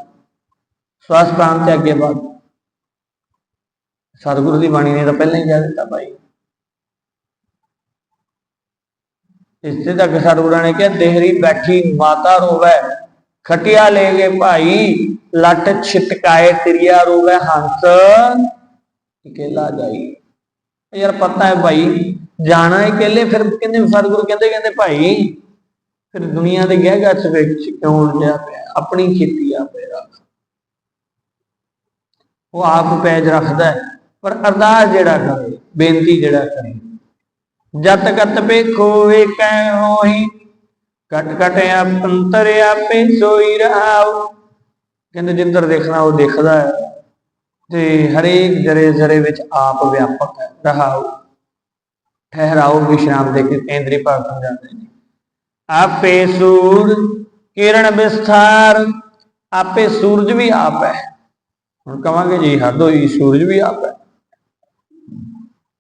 ਸਵਾਸ ਪ੍ਰਾਣ ਤੇ ਅੱਗੇ ਬਾਅਦ। ਸਤਿਗੁਰੂ ਦੀ ਬਾਣੀ ਨੇ ਤਾਂ ਪਹਿਲਾਂ ਹੀ ਕਹਿ ਦਿੱਤਾ ਭਾਈ। ਇਸੇ ਤੱਕ ਸਤਿਗੁਰਾਂ ਨੇ ਕਿਹਾ, ਦੇਹਰੀ ਬੈਠੀ ਮਾਤਾ ਰੋਵੇ, ਖਟਿਆ ਲੈ ਗਏ ਭਾਈ, ਲੱਟ ਛਿਟਕਾਏ ਤਿਰਿਆ ਰੋਵੇ ਹੰਸ, ਇਕੇਲਾ ਜਾਈ। ਯਾਰ ਪਤਾ ਹੈ ਭਾਈ ਜਾਣਾ ਇਕੱਲੇ, ਫਿਰ ਕਹਿੰਦੇ ਸਤਿਗੁਰੂ ਕਹਿੰਦੇ ਕਹਿੰਦੇ ਭਾਈ ਫਿਰ ਦੁਨੀਆ ਦੇ ਗਹਿ ਗੱਚ ਵਿੱਚ ਕਿਉਂ ਉਲਝਿਆ ਪਿਆ? ਆਪਣੀ ਖੇਤੀ ਆਪੇ ਰੱਖ ਉਹ ਆਪ ਪੈਜ ਰੱਖਦਾ ਹੈ ਪਰ ਅਰਦਾਸ ਜਿਹੜਾ ਕਰੇ, ਬੇਨਤੀ ਜਿਹੜਾ ਕਰੇ। ਜਤ ਕਤ ਵੇਖੋ ਵੇਖੈ ਹੋਈ ਕਟ ਕਟ ਅੰਤਰ ਆਪੇ ਸੋਈ ਰਹਾਉ। ਕਹਿੰਦੇ ਜਿੰਦਰ ਦੇਖਣਾ, ਉਹ ਦੇਖਦਾ ਹੈ ਤੇ ਹਰੇਕ ਜਰੇ ਜਰੇ ਵਿੱਚ ਆਪ ਵਿਆਪਕ ਹੈ ਰਹਾਉ। ਠਹਿਰਾਓ ਵਿਸ਼ਰਾਮ ਦੇ ਕੇਂਦਰੀ ਭਾਗ ਸਮਝਾਉਂਦੇ ਨੇ। ਆਪੇ ਸੂਰ ਕਿਰਨ ਵਿਸਥਾਰ, ਆਪੇ ਸੂਰਜ ਵੀ ਆਪ। ਹੈ ਹੁਣ ਕਵਾਂਗੇ ਜੀ, ਹੱਦ ਹੋਈ, ਸੂਰਜ ਵੀ ਆਪ। ਹੈ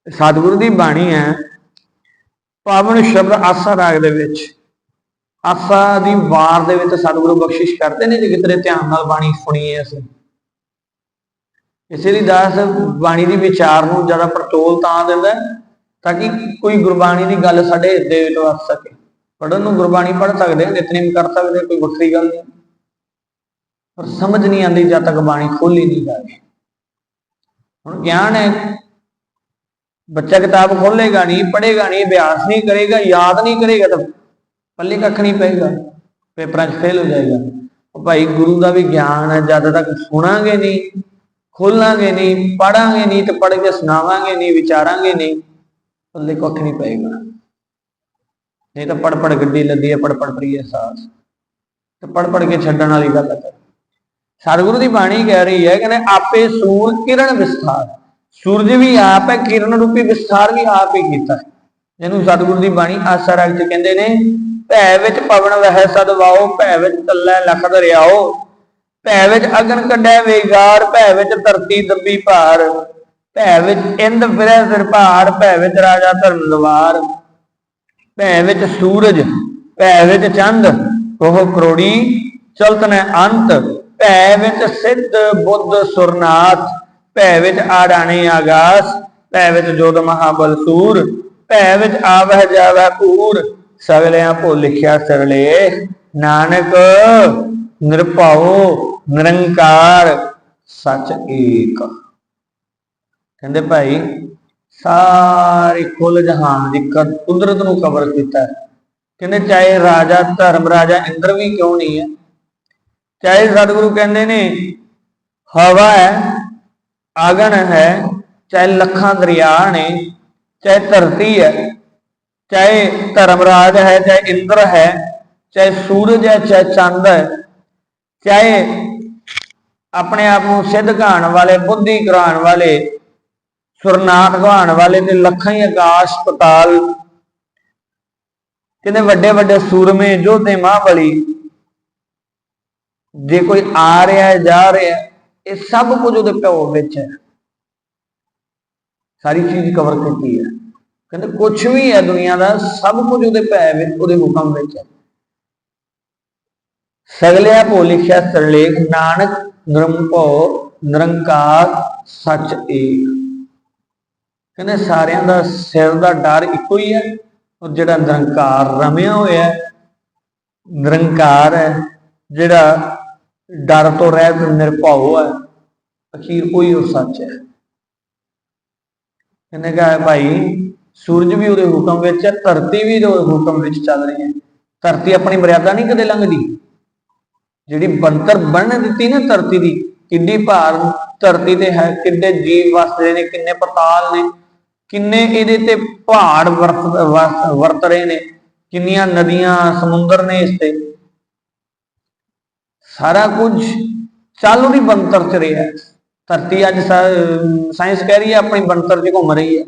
ਸਤਿਗੁਰੂ ਦੀ ਬਾਣੀ ਹੈ, ਪਾਵਨ ਸ਼ਬਦ ਆਸਾ ਰਾਗ ਦੇ ਵਿੱਚ। ਆਸਾ ਦੀ ਵਾਰ ਦੇ ਵਿੱਚ ਸਤਿਗੁਰੂ ਬਖਸ਼ਿਸ਼ ਕਰਦੇ ਨੇ, ਜੇ ਕਿਤੇ ਧਿਆਨ ਨਾਲ ਬਾਣੀ ਸੁਣੀਏ ਅਸੀਂ। ਇਸੇ ਲਈ ਦਾਸ ਬਾਣੀ ਦੀ ਵਿਚਾਰ ਨੂੰ ਜ਼ਿਆਦਾ ਪਰਤੋਲ ਤਾਂ ਦਿੰਦਾ ਤਾਂ ਕਿ ਕੋਈ ਗੁਰਬਾਣੀ ਦੀ ਗੱਲ ਸਾਡੇ ਹਿਰਦੇ ਵਿੱਚ ਵਸ ਸਕੇ। ਪੜਨ ਨੂੰ ਗੁਰਬਾਣੀ ਪੜ ਸਕਦੇ ਹਾਂ ਨਿਤਨੇਮ ਕਰ ਸਕਦੇ, ਕੋਈ ਵੱਖਰੀ ਗੱਲ ਨਹੀਂ। ਪਰ ਸਮਝ ਨਹੀਂ ਆਉਂਦੀ ਜਦ ਤੱਕ ਬਾਣੀ ਖੋਲੀ ਨਹੀਂ ਜਾਵੇ ਹੁਣ ਗਿਆਨ ਹੈ। ਬੱਚਾ ਕਿਤਾਬ ਖੋਲੇਗਾ ਨਹੀਂ, ਪੜ੍ਹੇਗਾ ਨਹੀਂ, ਅਭਿਆਸ ਨਹੀਂ ਕਰੇਗਾ, ਯਾਦ ਨਹੀਂ ਕਰੇਗਾ ਤਾਂ ਪੱਲੇ ਕੱਖ ਨਹੀਂ ਪਏਗਾ, ਪੇਪਰਾਂ 'ਚ ਫੇਲ ਹੋ ਜਾਏਗਾ। ਉਹ ਭਾਈ ਗੁਰੂ ਦਾ ਵੀ ਗਿਆਨ ਹੈ, ਜਦ ਤੱਕ ਸੁਣਾਂਗੇ ਨਹੀਂ, ਖੋਲਾਂਗੇ ਨਹੀਂ ਪੜਾਂਗੇ ਨਹੀਂ, ਤੇ ਪੜ੍ਹ ਕੇ ਸੁਣਾਵਾਂਗੇ ਨਹੀਂ, ਵਿਚਾਰਾਂਗੇ ਨਹੀਂ। ਪੱਲੇ ਕੁੱਖ ਨਹੀਂ ਪਏਗਾ। ਨਹੀਂ ਤਾਂ ਪੜ ਪੜ ਗੱਡੀ ਲੱਦੀ ਹੈ ਪੜ ਪੜ ਅਹਿਸਾਸ ਤੇ ਪੜ ਕੇ ਛੱਡਣ ਵਾਲੀ ਗੱਲ ਹੈ। ਸਤਿਗੁਰੂ ਦੀ ਬਾਣੀ ਕਹਿ ਰਹੀ ਹੈ ਕਹਿੰਦੇ ਆਪੇ ਸੂਰ ਕਿਰਨ ਵਿਸਥਾਰ। ਸੂਰਜ ਵੀ ਆਪ ਹੈ, ਕਿਰਨ ਰੂਪੀ ਵਿਸਥਾਰ ਵੀ ਆਪ ਹੀ ਕੀਤਾ ਹੈ। ਜਿਹਨੂੰ ਸਤਿਗੁਰੂ ਦੀ ਬਾਣੀ ਆਸਾ ਰਾਗ ਚ ਕਹਿੰਦੇ ਨੇ, ਭੈ ਵਿੱਚ ਪਵਨ ਵਹਿ ਸਦ ਵਾਓ, ਭੈ ਵਿੱਚ ਤੱਲੇ ਲਖ ਦਰਿਆਓ। ਭੈ ਵਿੱਚ ਅਗਨ ਕੱਢੈ ਵੇਗਾਰ, ਭੈ ਵਿੱਚ ਧਰਤੀ ਦੱਬੀ ਭਾਰ। ਭੈ ਵਿੱਚ ਇੰਦ ਫਿਰੈ ਸਿਰ ਭਾਰ ਭੈ ਵਿੱਚ ਰਾਜਾ ਧਰਮ ਦਵਾਰ। ਭੈ ਵਿੱਚ ਸੂਰਜ, ਭੈ ਵਿੱਚ ਚੰਦ, ਉਹ ਕਰੋੜੀ ਚਲਤ ਨੇ ਅੰਤ। ਭੈ ਵਿੱਚ ਸਿੱਧ ਬੁੱਧ ਸੁਰਨਾਥ, ਭੈ ਵਿੱਚ ਆੜਾਣੇ ਆਗਾਸ, ਭੈ ਵਿੱਚ ਜੋਦ ਮਹਾਬਲ ਸੂਰ। ਭੈ ਵਿੱਚ ਆਵਹਿ ਜਾਵੈ ਪੂਰ ਸਗਲਿਆਂ ਭੋ ਲਿਖਿਆ ਸਰਲੇ ਨਾਨਕ, ਨਿਰਭਉ, ਨਿਰੰਕਾਰ, ਸਚ ਏਕ। ਕਹਿੰਦੇ ਭਾਈ, ਸਾਰੇ ਕੁੱਲ ਜਹਾਨ ਦੀ ਕੁਦਰਤ ਨੂੰ ਕਵਰ ਕੀਤਾ ਕਹਿੰਦੇ ਚਾਹੇ ਰਾਜਾ, ਧਰਮ ਰਾਜਾ ਇੰਦਰ ਵੀ ਕਿਉਂ ਨਹੀਂ ਹੈ? ਚਾਹੇ ਸਤਿਗੁਰੂ ਕਹਿੰਦੇ ਨੇ, ਹਵਾ ਹੈ, ਆਗਣ ਹੈ, ਚਾਹੇ ਲੱਖਾਂ ਦਰਿਆ ਨੇ, ਚਾਹੇ ਧਰਤੀ ਹੈ, ਚਾਹੇ ਧਰਮਰਾਜ ਹੈ, ਚਾਹੇ ਇੰਦਰ ਹੈ, ਚਾਹੇ ਸੂਰਜ ਹੈ, ਚਾਹੇ ਚੰਦ ਹੈ, ਚਾਹੇ ਆਪਣੇ ਆਪ ਨੂੰ ਸਿੱਧ ਕਹਾਣ ਵਾਲੇ, ਬੁੱਧੀ ਕਰਾਉਣ ਵਾਲੇ ਸੁਰਨਾਥ ਕਹਾਣ ਵਾਲੇ ਤੇ ਲੱਖਾਂ ਹੀ ਆਕਾਸ਼ ਪਤਾਲ, ਕਹਿੰਦੇ ਵੱਡੇ ਵੱਡੇ ਸੂਰਮੇ ਯੋਧੇ ਮਹਾਬਲੀ, ਜੇ ਕੋਈ ਆ ਰਿਹਾ ਹੈ, ਜਾ ਰਿਹਾ ਇਹ ਸਭ ਕੁਝ ਉਹਦੇ ਪਿਓ ਵਿੱਚ ਹੈ। ਸਾਰੀ ਚੀਜ਼ ਕਵਰ ਕੀਤੀ ਹੈ। ਕਹਿੰਦੇ ਕੁਝ ਵੀ ਹੈ ਦੁਨੀਆ ਦਾ, ਸਭ ਕੁਝ ਉਹਦੇ ਪੈ ਵਿੱਚ, ਉਹਦੇ ਹੁਕਮ ਵਿੱਚ ਹੈ। ਸਗਲਿਆ ਭੋ ਲਿਖਿਆ ਸਰਲੇਖ ਨਾਨਕ ਨਿਰੰਭਉ ਨਿਰੰਕਾਰ, ਸੱਚ ਏਕ। ਕਹਿੰਦੇ ਸਾਰਿਆਂ ਦਾ ਸਿਰ ਦਾ ਡਰ ਇੱਕੋ ਹੀ ਹੈ ਔਰ ਜਿਹੜਾ ਨਿਰੰਕਾਰ ਰਮਿਆ ਹੋਇਆ ਹੈ, ਨਿਰੰਕਾਰ ਹੈ, ਜਿਹੜਾ ਡਰ ਤੋਂ ਰਹਿਤ ਨਿਰਭਉ ਹੈ, ਅਖੀਰ ਕੋਈ ਉਹ ਸੱਚ ਹੈ। ਕਹਿੰਦੇ ਕਹਾ ਭਾਈ ਸੂਰਜ ਵੀ ਉਹਦੇ ਹੁਕਮ ਵਿੱਚ ਹੈ, ਧਰਤੀ ਵੀ ਉਹਦੇ ਹੁਕਮ ਵਿੱਚ ਚੱਲ ਰਹੀ ਹੈ। ਧਰਤੀ ਆਪਣੀ ਮਰਿਆਦਾ ਨਹੀਂ ਕਦੇ ਲੰਘਦੀ। ਜਿਹੜੀ ਬੰਤਰ ਬਣ ਦਿੱਤੀ ਨਾ ਧਰਤੀ ਦੀ ਕਿੰਨੀ ਭਾਰ, ਧਰਤੀ ਤੇ ਹੈ ਕਿੰਨੇ ਜੀਵ ਵਸਦੇ ਨੇ, ਕਿੰਨੇ ਪਤਾਲ ਨੇ। ਕਿੰਨੇ ਇਹਦੇ ਤੇ ਪਹਾੜ ਵਰਤ ਵਰਤ ਰਹੇ ਨੇ, ਕਿੰਨੀਆਂ ਨਦੀਆਂ, ਸਮੁੰਦਰ ਨੇ ਇਸ ਤੇ। ਸਾਰਾ ਕੁਝ ਚੱਲ ਉਹਦੀ ਬੰਤਰ ਚ ਰਿਹਾ ਧਰਤੀ ਅੱਜ ਸਾਇੰਸ ਕਹਿ ਰਹੀ ਹੈ, ਆਪਣੀ ਬੰਤਰ 'ਚ ਘੁੰਮ ਰਹੀ ਹੈ।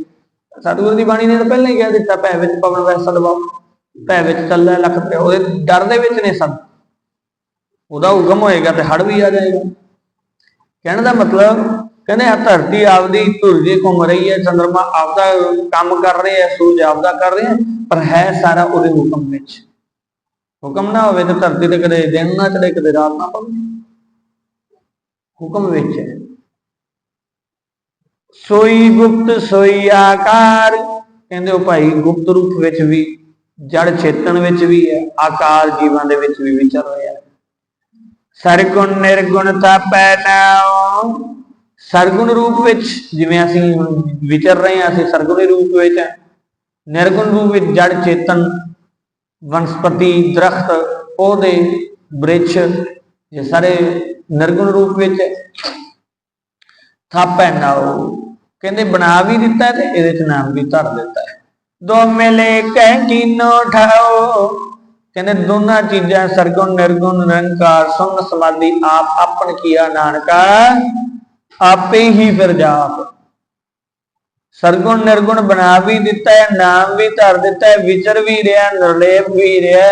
ਸਤਿਗੁਰੂ ਦੀ ਬਾਣੀ ਨੇ ਤਾਂ ਪਹਿਲਾਂ ਹੀ ਕਹਿ ਦਿੱਤਾ, ਭੈ ਵਿੱਚ ਪਵਨ ਵੈਸਾ ਦਬਾਓ ਭੈ ਵਿੱਚ ਚੱਲੇ ਲੱਖ ਪਿਆ ਉਹਦੇ ਡਰ ਦੇ ਵਿੱਚ ਨੇ ਸਭ। ਉਹਦਾ ਹੁਕਮ ਹੋਏਗਾ ਤੇ ਹੜ ਵੀ ਆ ਜਾਏਗਾ। ਕਹਿਣ ਦਾ ਮਤਲਬ ਕਹਿੰਦੇ ਆ ਧਰਤੀ ਆਪਦੀ ਧੁਰਜੀ ਘੁੰਮ ਰਹੀ ਹੈ, ਚੰਦਰਮਾ ਆਪਦਾ ਕੰਮ ਕਰ ਰਿਹਾ ਹੈ, ਸੂਰਜ ਆਪਦਾ ਕਰ ਰਿਹਾ ਪਰ ਹੈ ਸਾਰਾ ਉਹਦੇ ਹੁਕਮ ਵਿੱਚ। ਹੁਕਮ ਨਾ ਹੋਵੇ ਤਾਂ ਧਰਤੀ ਤੇ ਕਦੇ ਦਿਨ ਨਾ ਚੜੇ ਕਦੇ ਰਾਤ ਨਾ ਪਵੇ। ਹੁਕਮ ਵਿੱਚ ਹੈ। ਸੋਈ ਗੁਪਤ, ਸੋਈ ਆਕਾਰ, ਕਹਿੰਦੇ ਉਹ ਭਾਈ ਗੁਪਤ ਰੂਪ ਵਿੱਚ ਵੀ, ਜੜ ਚੇਤਨ ਵਿੱਚ ਵੀ ਹੈ, ਆਕਾਰ ਜੀਵਾਂ ਦੇ ਵਿੱਚ ਵੀ ਵਿਚਰ ਰਿਹਾ ਸਰਗੁਣ ਨਿਰਗੁਣ ਤਾਪੈ ਨਾਉ ਸਰਗੁਣ ਰੂਪ ਵਿੱਚ ਜਿਵੇਂ ਅਸੀਂ ਵਿਚਰ ਰਹੇ ਹਾਂ, ਅਸੀਂ ਸਰਗੁਣੀ ਰੂਪ ਵਿੱਚ ਹੈ। ਨਿਰਗੁਣ ਰੂਪ ਵਿੱਚ ਜੜ ਚੇਤਨ, ਵਨਸਪਤੀ, ਦਰਖਤ, ਪੌਦੇ, ਬ੍ਰਿਛ, ਇਹ ਸਾਰੇ ਨਿਰਗੁਣ ਰੂਪ ਵਿੱਚ ਹੈ। ਥਾਪੈ ਨਾਉ, ਕਹਿੰਦੇ ਬਣਾ ਵੀ ਦਿੱਤਾ ਤੇ ਇਹਦੇ ਚ ਨਾਮ ਵੀ ਧਰ ਦਿੱਤਾ ਹੈ। ਦੋ ਮਿਲੇ ਕਹਿ ਕੀਨੋ ਠਾਓ ਕਹਿੰਦੇ ਦੋਨਾਂ ਚੀਜ਼ਾਂ ਸਰਗੁਣ, ਨਿਰਗੁਣ, ਨਿਰੰਕਾਰ ਸੁਣ ਸਮਾਧੀ ਆਪ ਆਪਨ ਕੀਆ ਨਾਨਕਾ। ਆਪੇ ਹੀ ਫਿਰ ਜਾਪ। ਸਰਗੁਣ ਨਿਰਗੁਣ ਬਣਾ ਵੀ ਦਿੱਤਾ ਹੈ, ਨਾਮ ਵੀ ਧਰ ਦਿੱਤਾ ਹੈ, ਵਿਚਰ ਵੀ ਰਿਹਾ, ਨਿਰਲੇਪ ਵੀ ਰਿਹਾ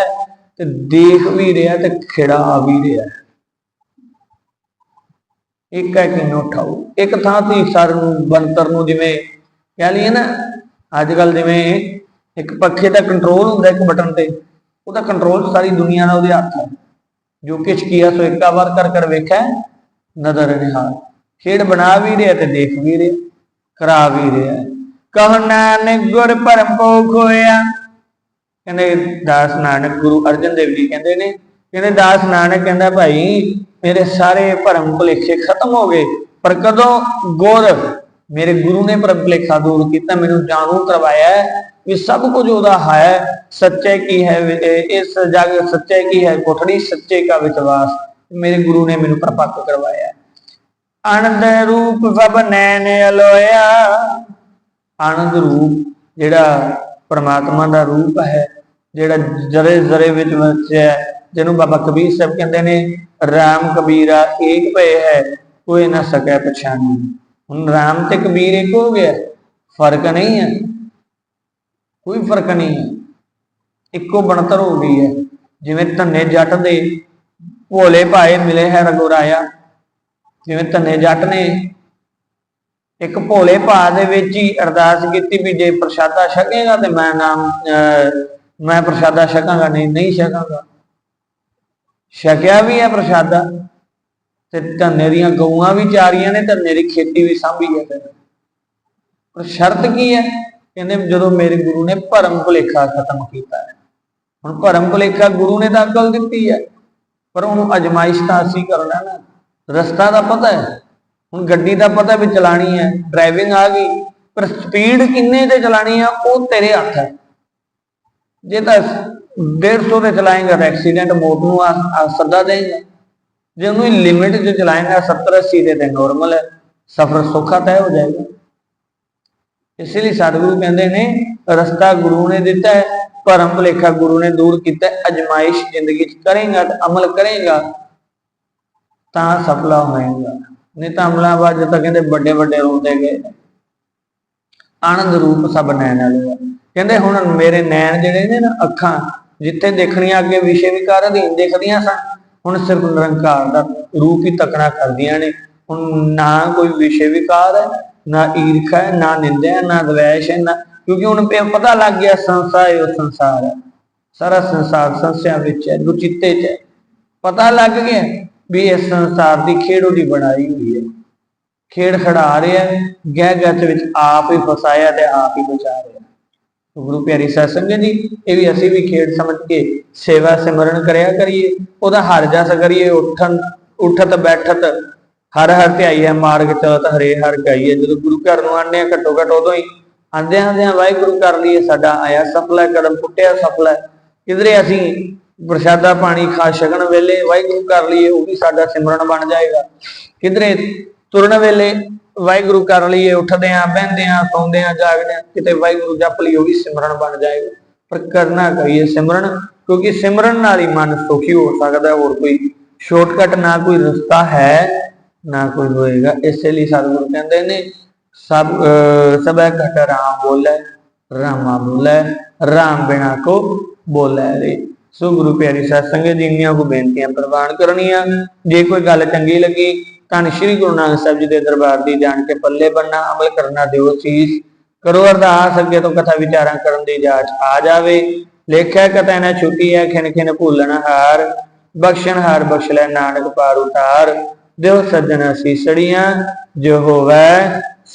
ਤੇ ਦੇਖ ਵੀ ਰਿਹਾ ਤੇ ਖਿੜਾ ਵੀ ਰਿਹਾ ਇੱਕ ਹੈ ਕਿਨੂੰ ਠਾਉ ਇੱਕ ਥਾਂ ਤੇ ਸਰ ਨੂੰ ਬੰਤਰ ਨੂੰ ਜਿਵੇਂ ਕਹਿ ਲਈਏ ਨਾ ਅੱਜ ਕੱਲ ਜਿਵੇਂ ਇੱਕ ਪੱਖੇ ਦਾ ਕੰਟਰੋਲ ਹੁੰਦਾ ਇੱਕ ਬਟਨ ਤੇ, ਉਹਦਾ ਕੰਟਰੋਲ ਸਾਰੀ ਦੁਨੀਆ ਦਾ ਉਹਦੇ ਹੱਥ ਹੈ। ਜੋ ਕਿਛ ਕੀਆ ਸੋ ਇੱਕਾ ਵਾਰ ਕਰ ਕਰ ਵੇਖੈ ਨਦਰ ਨਿਹਾਲ ਖੇਡ ਬਣਾ ਵੀ ਰਿਹਾ ਤੇ ਦੇਖ ਵੀ ਰਿਹਾ, ਕਰਾ ਵੀ ਰਿਹਾ। ਕਹ ਨਾਨਕ ਗੁਰ ਭਰਮ ਕੋ ਖੋਇਆ ਕਹਿੰਦੇ ਦਾਸ ਨਾਨਕ ਗੁਰੂ ਅਰਜਨ ਦੇਵ ਜੀ ਕਹਿੰਦੇ ਨੇ, ਕਹਿੰਦੇ ਦਾਸ ਨਾਨਕ ਕਹਿੰਦਾ ਭਾਈ, ਮੇਰੇ ਸਾਰੇ ਭਰਮ ਭੁਲੇਖੇ ਖਤਮ ਹੋ ਗਏ, ਪਰ ਕਦੋਂ ਗੁਰ ਮੇਰੇ ਗੁਰੂ ਨੇ ਭਰਮ ਭੁਲੇਖਾ ਦੂਰ ਕੀਤਾ, ਮੈਨੂੰ ਜਾਣੂ ਕਰਵਾਇਆ ਵੀ ਸਭ ਕੁਝ ਉਹਦਾ ਹੈ, ਸੱਚੇ ਕੀ ਹੈ ਇਹ- ਇਸ ਜਗ ਸੱਚੇ ਕੀ ਹੈ, ਕੋਠੜੀ ਸੱਚੇ ਕਾ ਵਿਸ਼ਵਾਸ, ਮੇਰੇ ਗੁਰੂ ਨੇ ਮੈਨੂੰ ਪ੍ਰਪੱਕ ਕਰਵਾਇਆ ਅਣਦ ਰੂਪ ਸਭ ਨੈਣ ਅਲੋਇਆ। ਆਨੰਦ ਰੂਪ ਜਿਹੜਾ ਪਰਮਾਤਮਾ ਦਾ ਰੂਪ ਹੈ, ਜਿਹੜਾ ਜਰੇ ਜਰੇ ਵਿੱਚ ਵਸਿਆ ਜਿਹਨੂੰ ਬਾਬਾ ਕਬੀਰ ਸਾਹਿਬ ਕਹਿੰਦੇ ਨੇ, ਰਾਮ ਕਬੀਰਾ ਏਕ ਭਏ ਹੈ, ਕੋਈ ਨਾ ਸਕੈ ਪਛਾਣੀ। ਹੁਣ ਰਾਮ ਤੇ ਕਬੀਰ ਇੱਕ ਹੋ ਗਿਆ, ਫ਼ਰਕ ਨਹੀਂ ਹੈ। ਕੋਈ ਫ਼ਰਕ ਨਹੀਂ ਹੈ। ਇੱਕੋ ਬਣਤਰ ਹੋ ਗਈ ਹੈ। ਜਿਵੇਂ ਧੰਨੇ ਜੱਟ ਦੇ ਭੋਲੇ ਭਾਏ ਮਿਲੇ ਹੈ ਰਗੋਰਾਇਆ ਜਿਵੇਂ ਧੰਨੇ ਜੱਟ ਨੇ ਇੱਕ ਭੋਲੇ ਭਾ ਦੇ ਵਿੱਚ ਹੀ ਅਰਦਾਸ ਕੀਤੀ ਵੀ ਜੇ ਪ੍ਰਸ਼ਾਦਾ ਛਕੇਗਾ ਤੇ ਮੈਂ ਨਾਮ ਅਹ, ਮੈਂ ਪ੍ਰਸ਼ਾਦਾ ਛਕਾਂਗਾ ਨਹੀਂ ਨਹੀਂ ਛਕਾਂਗਾ। ਛਕਿਆ ਵੀ ਹੈ ਪ੍ਰਸ਼ਾਦਾ ਤੇ ਧੰਨੇ ਦੀਆਂ ਗਊਆਂ ਵੀ ਚਾਰੀਆਂ ਨੇ ਧੰਨੇ ਦੀ ਖੇਤੀ ਵੀ ਸਾਂਭੀ ਹੈ। ਪਰ ਸ਼ਰਤ ਕੀ ਹੈ? ਕਹਿੰਦੇ ਜਦੋਂ ਮੇਰੇ ਗੁਰੂ ਨੇ ਭਰਮ ਭੁਲੇਖਾ ਖਤਮ ਕੀਤਾ ਹੈ। ਹੁਣ ਭਰਮ ਭੁਲੇਖਾ ਗੁਰੂ ਨੇ ਤਾਂ ਅਕਲ ਦਿੱਤੀ ਹੈ ਪਰ ਉਹਨੂੰ ਅਜਮਾਇਸ਼ ਤਾਂ ਅਸੀਂ ਕਰਨਾ ਨਾ। ਰਸਤਾ ਦਾ ਪਤਾ ਹੈ। ਹੁਣ ਗੱਡੀ ਦਾ ਪਤਾ ਵੀ ਚਲਾਣੀ ਹੈ। ਡਰਾਈਵਿੰਗ ਆ ਗਈ। ਪਰ ਸਪੀਡ ਕਿੰਨੇ ਤੇ ਚਲਾਣੀ ਆ, ਉਹ ਤੇਰੇ ਹੱਥ ਹੈ। ਜੇ ਤਾਂ 150 ਤੇ ਚਲਾਏਗਾ ਤਾਂ ਐਕਸੀਡੈਂਟ ਮੌਤ ਨੂੰ ਆ ਸੱਦਾ ਦੇਗਾ ਜੇ ਉਹਨੂੰ ਲਿਮਿਟ 'ਚ ਚਲਾਏਗਾ 70 80 ਦੇ ਤੇ ਨਾਰਮਲ ਹੈ। ਸਫ਼ਰ ਸੌਖਾ ਤੈਅ ਹੋ ਜਾਏਗਾ। ਇਸ ਲਈ ਸਤਿਗੁਰੂ ਕਹਿੰਦੇ ਨੇ, ਰਸਤਾ ਗੁਰੂ ਨੇ ਦਿੱਤਾ ਹੈ, ਭਰਮ ਭੁਲੇਖਾ ਗੁਰੂ ਨੇ ਦੂਰ ਕੀਤਾ ਅਜਮਾਇਸ਼ ਜ਼ਿੰਦਗੀ 'ਚ ਕਰੇਗਾ ਅਮਲ ਕਰੇਗਾ। ਤਾਂ ਸਫਲਾ ਹੋਏਗਾ। ਨਹੀਂ ਤਾਂ ਅਮਲਾਂ ਬਾਅਦ ਜਦੋਂ ਕਹਿੰਦੇ ਵੱਡੇ ਵੱਡੇ ਰੋਂਦੇ ਗਏ ਆਨੰਦ ਰੂਪ ਸਭ ਨੈਣ ਵਾਲੇ ਕਹਿੰਦੇ ਹੁਣ ਮੇਰੇ ਨੈਣ ਜਿਹੜੇ ਨੇ ਨਾ ਅੱਖਾਂ ਜਿੱਥੇ ਦੇਖਣੀਆਂ ਅੱਗੇ ਵਿਸ਼ੇ ਵਿਕਾਰ ਅਧੀਨ ਦੇਖਦੀਆਂ ਸਨ ਹੁਣ ਸਿਰਫ ਨਿਰੰਕਾਰ ਦਾ ਰੂਪ ਹੀ ਤੱਕਣਾ ਕਰਦੀਆਂ ਨੇ। ਹੁਣ ਨਾ ਕੋਈ ਵਿਸ਼ੇ ਵਿਕਾਰ ਹੈ ਨਾ ਈਰਖਾ ਹੈ ਨਾ ਨਿੰਦਿਆ ਹੈ, ਨਾ ਦਵੈਸ਼ ਹੈ ਨਾ ਕਿਉਂਕਿ ਹੁਣ ਪਤਾ ਲੱਗ ਗਿਆ ਸੰਸਾਰ ਇਹ ਸੰਸਾਰ ਹੈ। ਸਾਰਾ ਸੰਸਾਰ ਸੰਸਿਆ ਵਿੱਚ ਹੈ ਦੁਚਿੱਤੇ ਚ ਹੈ। ਪਤਾ ਲੱਗ ਗਿਆ। ਵੀ ਇਸ ਸੰਸਾਰ ਦੀ ਖੇਡ ਉਹਦੀ ਬਣਾਈ ਹੋਈ ਹੈ। ਖੇਡ ਖੜਾ ਰਿਹਾ ਗਹਿ ਗੱਚ ਵਿੱਚ ਆਪ ਹੀ ਫਸਾਇਆ ਤੇ ਆਪ ਹੀ ਬਚਾ ਰਿਹਾ ਗੁਰੂ ਪਿਆਰੀ ਸਾਧ ਸੰਗਤ ਜੀ ਇਹ ਵੀ ਅਸੀਂ ਵੀ ਖੇਡ ਸਮਝ ਕੇ ਸੇਵਾ ਸਿਮਰਨ ਕਰਿਆ ਕਰੀਏ ਉਹਦਾ ਹਰ ਜਸ ਕਰੀਏ ਉਠਨ ਉਠਤ ਬੈਠਤ ਹਰ ਹਰ ਧਿਆਈ ਹੈ ਮਾਰਗ ਚਲਤ ਹਰੇ ਹਰ ਗਾਈਏ। ਜਦੋਂ ਗੁਰੂ ਘਰ ਨੂੰ ਆਉਂਦੇ ਹਾਂ ਘੱਟੋ ਘੱਟ ਉਦੋਂ ਹੀ ਆਂਦੇ ਆਂਦੇ ਵਾਹਿਗੁਰੂ ਕਰ ਲਈਏ ਸਾਡਾ ਆਇਆ ਸਫਲਾ ਹੈ, ਕਦਮ ਪੁੱਟਿਆ ਸਫਲਾ ਹੈ। ਕਿਧਰੇ ਅਸੀਂ ਪ੍ਰਸ਼ਾਦਾ ਪਾਣੀ ਖਾ ਛਕਣ ਵੇਲੇ ਵਾਹਿਗੁਰੂ ਕਰ ਲਈਏ ਉਹ ਵੀ ਸਾਡਾ ਸਿਮਰਨ ਬਣ ਜਾਏਗਾ। ਕਿਧਰੇ ਤੁਰਨ ਵੇਲੇ ਵਾਹਿਗੁਰੂ ਕਰ ਲਈਏ ਉੱਠਦੇ ਆਂ ਬਹਿੰਦੇ ਆਂ ਸੌਂਦੇ ਆਂ ਜਾਗਦੇ ਆਂ ਕਿਤੇ ਵਾਹਿਗੁਰੂ ਜਪ ਲਈ ਉਹ ਵੀ ਸਿਮਰਨ ਬਣ ਜਾਏਗਾ। ਪਰ ਕਰਨਾ ਕਰੀਏ ਸਿਮਰਨ? ਕਿਉਂਕਿ ਸਿਮਰਨ ਨਾਲ ਹੀ ਮਨ ਸੁਖੀ ਹੋ ਸਕਦਾ ਹੋਰ ਕੋਈ ਸ਼ਾਰਟਕਟ ਨਾ ਕੋਈ ਰਸਤਾ ਹੈ ਨਾ ਕੋਈ ਹੋਏਗਾ। ਇਸੇ ਲਈ ਸਤਿਗੁਰੂ ਕਹਿੰਦੇ ਨੇ ਸਭ ਅਹ, ਸਭੈ ਘਟ ਰਾਮ ਬੋਲੇ ਰਾਮਾ ਬੋਲੇ ਰਾਮ ਬਿਨਾ ਕੋ ਬੋਲੇ ਰੇ ਸੋ ਗੁਰੂ ਪਿਆਰੀ ਸਾਧ ਸੰਗਤ ਜੀ ਦੀਆਂ ਕੋ ਬੇਨਤੀਆਂ ਪ੍ਰਵਾਨ ਕਰਨੀਆਂ। ਜੇ ਕੋਈ ਗੱਲ ਚੰਗੀ ਲੱਗੀ ਤਾਂ ਸ਼੍ਰੀ ਗੁਰੂ ਨਾਨਕ ਸਾਹਿਬ ਜੀ ਦੇ ਦਰਬਾਰ ਦੀ ਜਾਣ ਕੇ ਪੱਲੇ ਬੰਨਾ ਅਮਲ ਕਰਨਾ ਦਿਓ ਸੀਸ। ਕਰੋ ਅਰਦਾਸ, ਅੱਗੇ ਤੋਂ ਕਥਾ ਵਿਚਾਰਾਂ ਕਰਨ ਦੀ ਜਾਚ ਆ ਜਾਵੇ। ਲੇਖਿਆ ਕਥਾ ਨਾ ਛੁੱਟੀ ਹੈ ਖਿਣ ਖਿਣ ਭੁੱਲਣ ਹਾਰ। ਬਖਸ਼ਣ ਹਾਰ ਬਖਸ਼ ਲੈ ਨਾਨਕ ਪਾਰ ਉਤਾਰ। ਦਿਓ ਸੱਜਣ ਸੀਸੜੀਆਂ ਜੋ ਹੋਵੇ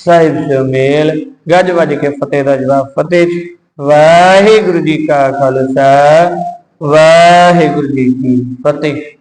ਸਾਹਿਬ ਜੋ ਮੇਲ। ਗੱਜ ਵੱਜ ਕੇ ਫਤਿਹ ਦਾ ਜਵਾਬ ਫਤਿਹ ਵਾਹਿਗੁਰੂ ਜੀ ਕਾ ਖਾਲਸਾ। ਵਾਹਿਗੁਰੂ ਜੀ ਕੀ ਫਤਿਹ।